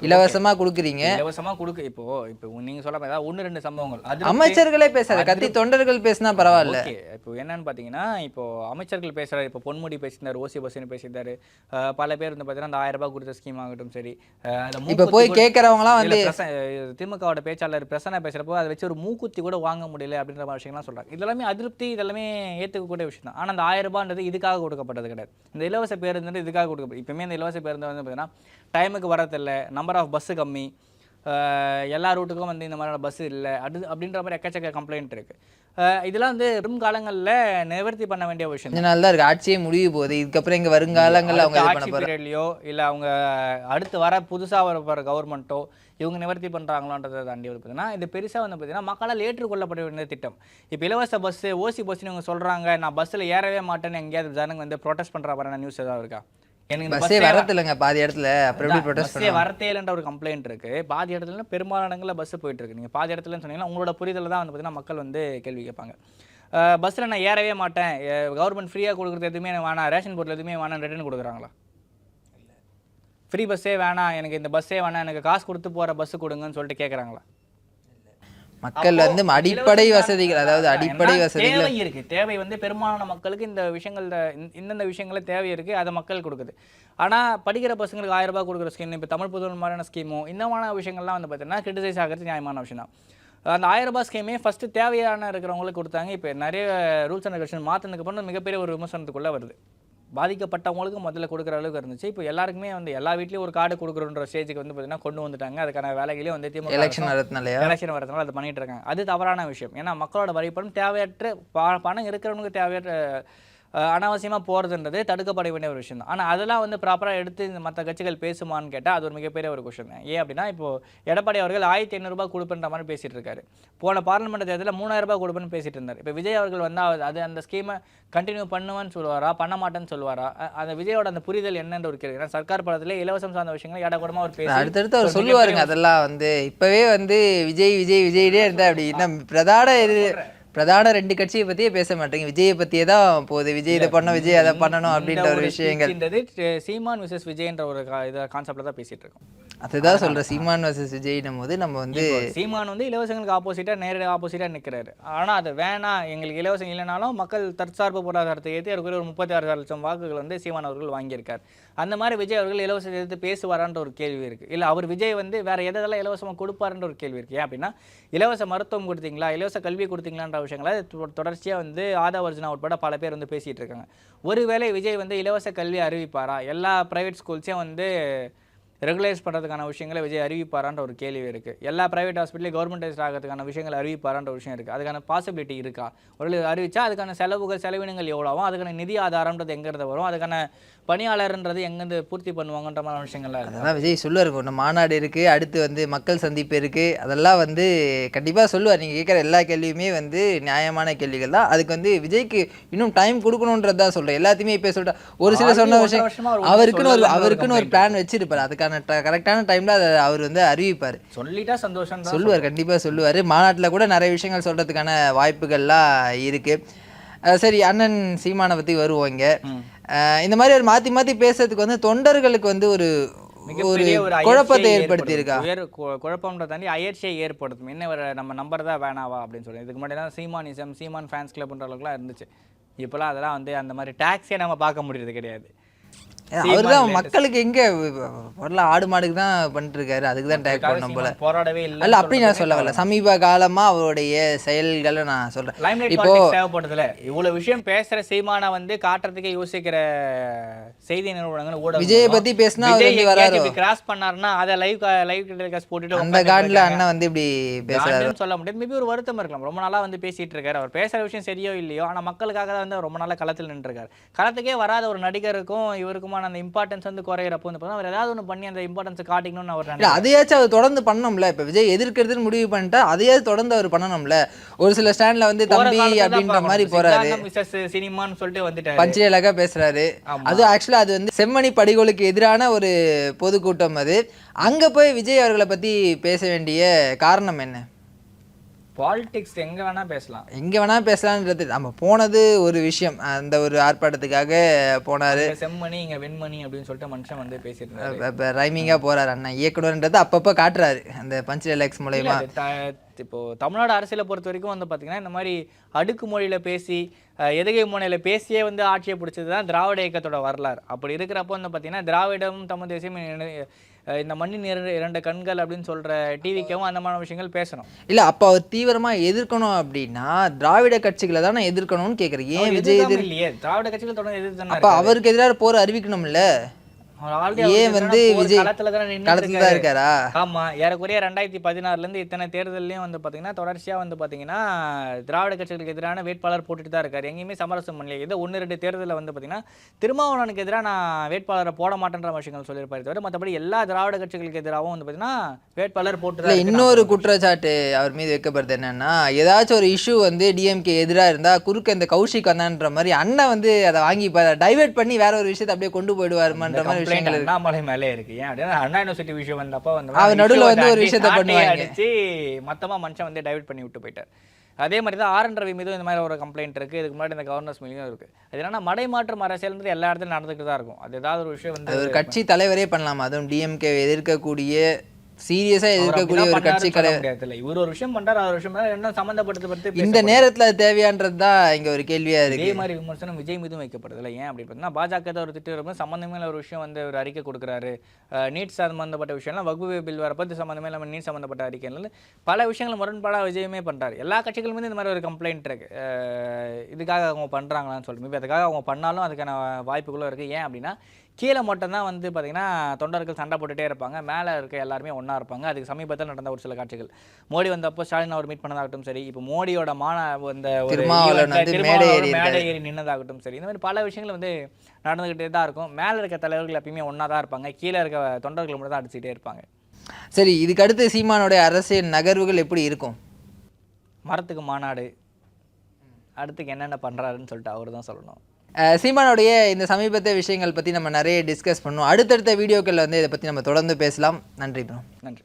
இலவசமா கொடுக்குறீங்க. இலவசமா கொடுக்க இப்போ இப்போ நீங்க சொல்ல ஏதாவது ஒன்று ரெண்டு சம்பவங்கள். அமைச்சர்களே பேசாத கத்தி தொண்டர்கள் பேசினா பரவாயில்ல. இப்போ என்னன்னு பார்த்தீங்கன்னா இப்போ அமைச்சர்கள் பேசுறாரு இப்போ பொன்முடி பேசியிருந்தாரு ஓசி பஸ்ன்னு பேசியிருந்தாரு. பல பேர் வந்து பார்த்தீங்கன்னா அந்த ஆயிரம் ரூபாய் கொடுத்த ஸ்கீம் ஆகட்டும் சரி. இப்ப போய் கூட- கேட்கறவங்கலாம் இல்ல, வந்து திமுகவோட பேச்சாளர் பிரசன்னா பேசுறப்போ அதை வச்சு ஒரு மூக்குத்தி கூட வாங்க முடியல அப்படின்ற மாதிரி விஷயங்கள்லாம் சொல்றாங்க. இதெல்லாமே அதிருப்தி இதெல்லாமே ஏற்றுக்கக்கூடிய விஷயம் தான் ஆனால் அந்த ஆயிரம் ரூபான்றது இதுக்காக கொடுக்கப்பட்டது கிடையாது. இந்த இலவச பேருந்து இதுக்காக கொடுக்கப்படும் இப்பவுமே இந்த இலவச பேருந்து வந்து பார்த்தீங்கன்னா டைமுக்கு வரதில்ல நம்பர் ஆஃப் பஸ்ஸு கம்மி எல்லா ரூட்டுக்கும் வந்து இந்த மாதிரியான பஸ் இல்லை அது அப்படின்ற மாதிரி எக்கச்சக்க கம்ப்ளைண்ட் இருக்கு. அஹ் இதெல்லாம் வந்து வரும் காலங்களில் நிவர்த்தி பண்ண வேண்டிய விஷயம் நாள் தான் இருக்கு. ஆட்சியே முடிய போகுது. இதுக்கப்புறம் இங்க வருங்காலங்கள்ல அவங்க ஆட்சி பீரியட்லையோ இல்லை அவங்க அடுத்து வர புதுசாக வர போகிற கவர்மெண்ட்டோ இவங்க நிவர்த்தி பண்ணுறாங்களோன்றதை தாண்டி வந்து பார்த்தீங்கன்னா இது பெருசாக வந்து பார்த்தீங்கன்னா மக்களால் ஏற்றுக்கொள்ளப்பட வேண்டிய திட்டம். இப்போ இலவச பஸ்ஸு ஓசி பஸ்ஸுன்னு இவங்க சொல்கிறாங்க நான் பஸ்ஸில் ஏறவே மாட்டேன்னு எங்கேயாவது ஜனங்க வந்து ப்ரொடெஸ்ட் பண்ணுற மாதிரி நியூஸ் ஏதாவது இருக்கா? எனக்கு பஸ்ஸே பஸ்ஸே வரதில்லைங்க பாதி இடத்துல. அப்புறம் எப்படி ப்ரொடெஸ்ட் பஸ்ஸே வரத்தே இல்லைன்ற ஒரு கம்ப்ளைண்ட் இருக்கு. பாதி இடத்துல பெரும்பாலான இடங்களில் பஸ் போயிட்டு இருக்கு நீங்கள் பாதி இடத்துலன்னு சொன்னீங்கன்னா உங்களோட புரிதல் தான் வந்து பார்த்தீங்கன்னா மக்கள் வந்து கேள்வி கேட்பாங்க. பஸ்ஸில் நான் ஏறவே மாட்டேன். கவர்மெண்ட் ஃப்ரீயாக கொடுக்குறது எதுவுமே எனக்கு வேணாம். ரேஷன் பொருள் எதுவுமே வேணாம். ரிட்டர்ன் கொடுக்குறாங்களா? ஃப்ரீ பஸ்ஸே வேணாம். எனக்கு இந்த பஸ்ஸே வேணாம். எனக்கு காசு கொடுத்து போகிற பஸ்ஸு கொடுங்கன்னு சொல்லிட்டு கேட்குறாங்களா மக்கள் வந்து அடிப்படை வசதிகள் அதாவது அடிப்படை வசதிகள் தேவை இருக்கு? தேவை வந்து பெரும்பாலான மக்களுக்கு இந்த விஷயங்கள் இந்தந்த விஷயங்கள தேவை இருக்கு அதை மக்கள் கொடுக்குது. ஆனா படிக்கிற பசங்களுக்கு ஆயிரம் ரூபாய் கொடுக்குற ஸ்கீம் இப்போ தமிழ் புதுவன் மாதிரியான ஸ்கீமோ இந்த மாதிரியான விஷயங்கள்லாம் வந்து பார்த்தீங்கன்னா கிரிட்டிசைஸ் ஆகிறது நியாயமான விஷயம் தான் அந்த ஆயிரம் ரூபாய் ஸ்கீமே ஃபர்ஸ்ட் தேவையான இருக்கிறவங்களுக்கு கொடுத்தாங்க. இப்போ நிறைய ரூல்ஸ் அண்ட் ரெகுலேஷன் மாற்றினதுக்கு அப்புறம் மிகப்பெரிய ஒரு விமர்சனத்துக்குள்ள வருது. பாதிக்கப்பட்டவங்களுக்கு முதல்ல கொடுக்குற அளவுக்கு இருந்துச்சு. இப்போ எல்லாருக்குமே வந்து எல்லா வீட்லயும் ஒரு கார்டு கொடுக்குறன்ற ஸ்டேஜுக்கு வந்து பார்த்தீங்கன்னா கொண்டு வந்துட்டாங்க. அதுக்கான வேலைகளையும் வந்து திமுக எலெக்ஷன் அரசும் வரதுனாலயா? எலெக்ஷன் வரதுனால அதை பண்ணிட்டு இருக்காங்க. அது தவறான விஷயம். ஏன்னா மக்களோட வரி பணம் தேவையற்ற பணம் இருக்கிறவனுக்கு தேவையற்ற அஹ், அனாவசியமா போறதுன்றது தடுக்கப்பட வேண்டிய ஒரு விஷயம் தான் ஆனால் அதெல்லாம் வந்து ப்ராப்பராக எடுத்து இந்த மற்ற கட்சிகள் பேசுமான்னு கேட்டால் அது ஒரு மிகப்பெரிய ஒரு கொஷன் தான் ஏன் அப்படின்னா இப்போ எடப்பாடி அவர்கள் ஆயிரத்தி ஐநூறுரூபா கொடுப்பேன்ற மாதிரி பேசிட்டு இருக்காரு. போன பார்லிமெண்ட் தேர்தலில் மூணாயிரம் ரூபாய் கொடுப்பேன்னு பேசிட்டு இருந்தார். இப்போ விஜய் அவர்கள் வந்து அவர் அது அந்த ஸ்கீமை கண்டினியூ பண்ணுவேன்னு சொல்லுவாரா பண்ண மாட்டேன்னு சொல்லுவாரா? அந்த விஜயோட அந்த புரிதல் என்னன்ற ஒரு கேள்வி. ஏன்னா சர்க்கார் படத்துல இலவசம் சார்ந்த விஷயங்களை ஏடக்கூடமா ஒரு பேசி அடுத்தடுத்து அவர் சொல்லுவாருங்க அதெல்லாம் வந்து இப்பவே வந்து விஜய் விஜய் விஜய்டே இருந்தா அப்படி நம்ம பிரதான இது பிரதான ரெண்டு கட்சியை பத்தியே பேச மாட்டேங்க. விஜயை பத்தியே தான் போகுது. விஜய் இதை பண்ணணும் விஜய் அதை பண்ணணும் அப்படின்ற ஒரு விஷயங்கள். சீமான் விசஸ் விஜய்ன்ற ஒரு இத கான்செப்ட்ல தான் பேசிட்டு இருக்கோம். அதுதான் சொல்றேன். சீமான் வர்சஸ் விஜய்னும் போது நம்ம வந்து சீமான் வந்து இலவசங்களுக்கு ஆப்போசிட்டா நேரடி ஆப்போசிட்டா நிக்கிறாரு. ஆனா அது வேணாம். எங்களுக்கு இலவசம் இல்லைனாலும் மக்கள் தற்சார்பு பொருளாதாரத்தை ஏற்றி அவருக்கு ஒரு முப்பத்தி ஆறு லட்சம் வாக்குகள் வந்து சீமான் அவர்கள் வாங்கியிருக்கார். அந்த மாதிரி விஜய் அவர்கள் இலவசம் எதிர்த்து பேசுவாரான்ற ஒரு கேள்வி இருக்குது இல்லை அவர் விஜய் வந்து வேறு எதெல்லாம் இலவசமாக கொடுப்பாருன்ற ஒரு கேள்வி இருக்குது ஏன் அப்படின்னா இலவச மருத்துவம் கொடுத்தீங்களா இலவச கல்வி கொடுத்தீங்களான்ற விஷயங்களை தொ- வந்து ஆதாவர்ஜனா உட்பட பல பேர் வந்து பேசிகிட்டு இருக்காங்க. ஒருவேளை விஜய் வந்து இலவச கல்வி அறிவிப்பாரா? எல்லா ப்ரைவேட் ஸ்கூல்ஸையும் வந்து ரெகுலைஸ் பண்ணுறதுக்கான விஷயங்களை விஜய் அறிவிப்பாரான்ற ஒரு கேள்வி இருக்குது எல்லா ப்ரைவேட் ஹாஸ்பிட்டலையும் கவர்மெண்டைஸ்ட் ஆகிறதுக்கான விஷயங்கள் அறிவிப்பாரான்ற ஒரு விஷயம் இருக்குது அதுக்கான பாசிபிலிட்டி இருக்கா? ஒரு அறிவிச்சா அதுக்கான செலவுகள் செலவினங்கள் எவ்வளோவும் அதுக்கான நிதி ஆதாரம்ன்றது எங்கேருந்து வரும்? அதுக்கான பணியாளர்ன்றது எங்கேருந்து பூர்த்தி பண்ணுவாங்கன்ற மாதிரி விஷயங்கள்லாம் அதான் விஜய் சொல்லுவார். ஒன்று மாநாடு இருக்குது அடுத்து வந்து மக்கள் சந்திப்பு இருக்குது அதெல்லாம் வந்து கண்டிப்பாக சொல்லுவார். நீங்கள் கேட்குற எல்லா கேள்வியுமே வந்து நியாயமான கேள்விகள் தான். அதுக்கு வந்து விஜய்க்கு இன்னும் டைம் கொடுக்கணுன்றது சொல்கிறேன் எல்லாத்தையுமே இப்போ சொல்கிறேன் ஒரு சில சொன்ன விஷயம் அவருக்குன்னு ஒரு அவருக்குன்னு ஒரு. பிளான் வச்சிருப்பார். அதுக்கான கரெக்டான டைமில் அதை அவர் வந்து அறிவிப்பார். சொல்லிட்டா சந்தோஷம் சொல்லுவார் கண்டிப்பாக சொல்லுவார். மாநாட்டில் கூட நிறைய விஷயங்கள் சொல்கிறதுக்கான வாய்ப்புகள்லாம் இருக்குது சரி அண்ணன் சீமானை பற்றி வருவோம் இங்க. இந்த மாதிரி ஒரு மாற்றி மாற்றி பேசுறதுக்கு வந்து தொண்டர்களுக்கு வந்து ஒரு ஒரு குழப்பத்தை ஏற்படுத்தி இருக்கா உயர் கு- குழப்பம்ன்ற தாண்டி அயற்சியை ஏற்படுத்தும். என்ன நம்ம நம்பர் தான் வேணாவா அப்படின்னு சொல்லி இதுக்கு முன்னாடி தான் சீமானிசம் சீமான் ஃபேன்ஸ் கிளப்ன்ற அளவுக்குலாம் இருந்துச்சு. இப்போலாம் அதெல்லாம் வந்து அந்த மாதிரி டாக்ஸே நம்ம பார்க்க முடியறது கிடையாது. அவர் தான் மக்களுக்கு எங்க வரல ஆடு மாடுக்கு தான் பண்ணிட்டு இருக்காரு அதுக்கு தான் டேக் பண்ணணும் போல. போராடவே இல்லை அல்ல அப்படி நான் சொல்ல வரல சமீப காலமா அவருடைய செயல்களை நான் சொல்றேன். இப்போ தேவைப்படுதுல. இவ்வளவு விஷயம் பேசுற சீமானை வந்து காட்டுறதுக்கே யோசிக்கிற செய்தி நிறுவனங்கள் ஊடகம் விஜயை பத்தி பேசினா அவர் வராரோ? கிராஸ் பண்ணாருன்னா அதை லைவ் லைவ் டெலிகாஸ்ட் போட்டுட்டு அந்த இருக்காங்க. அண்ணன் வந்து இப்படி பேசுறாரு? சொல்ல முடியாது. மேபி ஒரு வருத்தம் இருக்கலாம். ரொம்ப நாளா வந்து பேசிட்டு இருக்காரு. அவர் பேசுற விஷயம் சரியோ இல்லையோ ஆனா மக்களுக்காக தான் வந்து ரொம்ப நாளா களத்தில் நின்றுருக்காரு. களத்துக்கே வராத ஒரு நடிகருக்கும் இவருக்குமான அந்த இம்பார்ட்டன்ஸ் வந்து குறையிறப்போ வந்து அவர் ஏதாவது ஒன்று பண்ணி அந்த இம்பார்ட்டன்ஸ் காட்டிக்கணும்னு அவர் இல்ல நினைக்கிறார் அதையாச்சும் அவர் தொடர்ந்து பண்ணணும்ல இப்ப விஜய் எதிர்க்கிறதுன்னு முடிவு பண்ணிட்டா அதையாவது தொடர்ந்து அவர் பண்ணணும்ல. ஒரு சில ஸ்டாண்ட்ல வந்து தம்பி அப்படின்ற. மாதிரி போறாரு. சினிமான்னு சொல்லிட்டு வந்துட்டாரு. பஞ்சேலகா பேசுறாரு. அது ஆக்சுவலா அது வந்து செம்மணி படுகொலைக்கு எதிரான ஒரு பொதுக்கூட்டம் அது. அங்க போய் விஜய் அவர்களை பத்தி பேச வேண்டிய காரணம் என்ன? பாலிடிக்ஸ் எங்க வேணா பேசலாம். எங்க வேணா பேசலான்றது நம்ம போனது ஒரு விஷயம். அந்த ஒரு ஆர்ப்பாட்டத்துக்காக போனாரு. செம்மணி இங்க வெண்மணி அப்படின்னு சொல்லிட்டு மனுஷன் வந்து பேசிட்டு இருந்தாரு இப்போ ரைமிங்கா போறாரு அண்ணா. இயக்குனர்ன்றது அப்பப்போ காட்டுறாரு. அந்த பஞ்ச் டைலாக்ஸ் மூலயமா அது த- இப்போ தமிழ்நாடு அரசியலை பொறுத்த வரைக்கும் வந்து பாத்தீங்கன்னா இந்த மாதிரி அடுக்கு மொழியில பேசி எதுகை முனையில பேசியே வந்து ஆட்சியை பிடிச்சது தான் திராவிட இயக்கத்தோட வரலாறு. அப்படி இருக்கிறப்போ வந்து பாத்தீங்கன்னா திராவிடம் தமிழ் தேசியம் இந்த மண்ணின் இர- இரண்டு கண்கள் அப்படின்னு சொல்ற டிவிக்கவும் அந்த மாதிரி விஷயங்கள் பேசணும். இல்ல அப்ப அவர் தீவிரமா எதிர்க்கணும் அப்படின்னா திராவிட கட்சிகளை தானே எதிர்க்கணும்னு கேக்குறேன் ஏன் விஜய் எதிர் திராவிட கட்சிகள் தொடர்ந்து எதிர்த்து அப்ப அவருக்கு எதிராக போர் அறிவிக்கணும்ல? ஏன் வந்து விஜய் களத்துல தானே இருக்காரு. ஆமா ஏறக்குறைய ரெண்டாயிரத்தி பதினாறுல இருந்து இத்தனை தேர்தல்லையும் வந்து பாத்தீங்கன்னா தொடர்ச்சியா வந்து பாத்தீங்கன்னா திராவிட கட்சிகளுக்கு எதிரான வேட்பாளர் போட்டுட்டு தான் இருக்காரு எங்கேயுமே சமரசம் பண்ணல ஏதோ ஒன்று ரெண்டு தேர்தலில் வந்து பாத்தீங்கன்னா திருமாவளவனுக்கு எதிராக நான் வேட்பாளரை போட மாட்டேன்ற விஷயங்கள் சொல்லியிருப்பாரு தவிர மற்றபடி எல்லா திராவிட கட்சிகளுக்கு எதிராகவும் வந்து பாத்தீங்கன்னா வேட்பாளர் போட்டு. இன்னொரு குற்றச்சாட்டு அவர் மீது வைக்கப்படுது என்னன்னா ஏதாச்சும் ஒரு இஷ்யூ வந்து டிஎம்கே எதிரா இருந்தா குறுக்க இந்த கௌஷிக் வந்தான்ற மாதிரி அண்ணன் வந்து அதை வாங்கி டைவர்ட் பண்ணி வேற ஒரு விஷயத்தை அப்படியே கொண்டு போயிடுவாருமான்ற மாதிரி இருக்கு. அண்ணாமலை மேலே இருக்கு. ஏன் அப்படின்னா அண்ணா யூனிவர்சிட்டி விஷயம் வந்தப்போ வந்து அவர் நடுவுல வந்து ஒரு விஷயத்த பண்ணுவாங்க. அடிச்சு மொத்தமா மனுஷன் வந்து டைவர்ட் பண்ணி விட்டு போயிட்டார். அதே மாதிரி தான் ஆர் என் ரவி மீதும் இந்த மாதிரி ஒரு கம்ப்ளைண்ட் இருக்கு. இதுக்கு முன்னாடி இந்த கவர்னர்ஸ் மீதும் இருக்கு. அது என்னன்னா மடைமாற்றம் அரசியல்ன்றது எல்லா இடத்துலயும் நடந்துக்கிட்டு தான் இருக்கும். அது ஏதாவது ஒரு விஷயம் வந்து ஒரு கட்சி தலைவரே பண்ணலாம்? அதுவும் டிஎம்கே எதிர்க்கக்கூடிய சீரியஸா எதிர்க்கக்கூடிய ஒரு கட்சி முடியாதுல்ல. இவர் ஒரு விஷயம் பண்றாரு அவர் ஒரு விஷயம் என்ன சம்மந்தப்படுத்தி படுத்தி இந்த. நேரத்துல தேவையான்றது தான் இங்க ஒரு கேள்வியா இதே இருக்கு. மாதிரி விமர்சனம் விஜய் மீதும் வைக்கப்படுதுல ஏன் அப்படி பார்த்தீங்கன்னா பாஜக தான் ஒரு திட்டு சம்மந்தமே ஒரு விஷயம் வந்து ஒரு அறிக்கை கொடுக்குறாரு. நீட் சம்மந்தப்பட்ட விஷயம்லாம் வகுப்பு பில் வரப்போ சம்மந்தமே இல்லாமல் நீட் சம்மந்தப்பட்ட அறிக்கைகள் பல விஷயங்கள் முரண்பாடாக விஜயமே பண்றாரு. எல்லா கட்சிகளுமே இந்த மாதிரி ஒரு கம்ப்ளைண்ட் இருக்கு. இதுக்காக அவங்க பண்றாங்களான்னு சொல்லிட்டு மேபி அதுக்காக அவங்க பண்ணாலும் அதுக்கான வாய்ப்புகளும் இருக்கு. ஏன் அப்படின்னா கீழே மட்டும்தான் வந்து பார்த்தீங்கன்னா தொண்டர்கள் சண்டை போட்டுட்டே இருப்பாங்க. மேலே இருக்க எல்லாருமே ஒன்றா இருப்பாங்க. அதுக்கு சமீபத்தில் நடந்த ஒரு சில காட்சிகள். மோடி வந்தப்போ ஸ்டாலின் அவர் மீட் பண்ணதாகட்டும் சரி இப்போ மோடியோட மான திருமாவளவன் மேடை ஏறி நின்னதாகட்டும் சரி இந்த மாதிரி பல விஷயங்கள் வந்து நடந்துக்கிட்டே தான் இருக்கும். மேலே இருக்க தலைவர்கள் எப்பயுமே ஒன்றா தான் இருப்பாங்க. கீழே இருக்க தொண்டர்கள் மட்டும் தான் அடிச்சுட்டே இருப்பாங்க. சரி இதுக்கு அடுத்து சீமானுடைய அரசியல் நகர்வுகள் எப்படி இருக்கும்? மரத்துக்கு மாநாடு. அடுத்துக்கு என்னென்ன பண்ணுறாருன்னு சொல்லிட்டு அவர் தான் சொல்லணும். சீமானுடைய இந்த சமீபத்திய விஷயங்கள் பற்றி நம்ம நிறைய டிஸ்கஸ் பண்ணோம் அடுத்தடுத்த வீடியோக்களில் வந்து இதை பற்றி நம்ம தொடர்ந்து பேசலாம். நன்றி ப்ரோ நன்றி.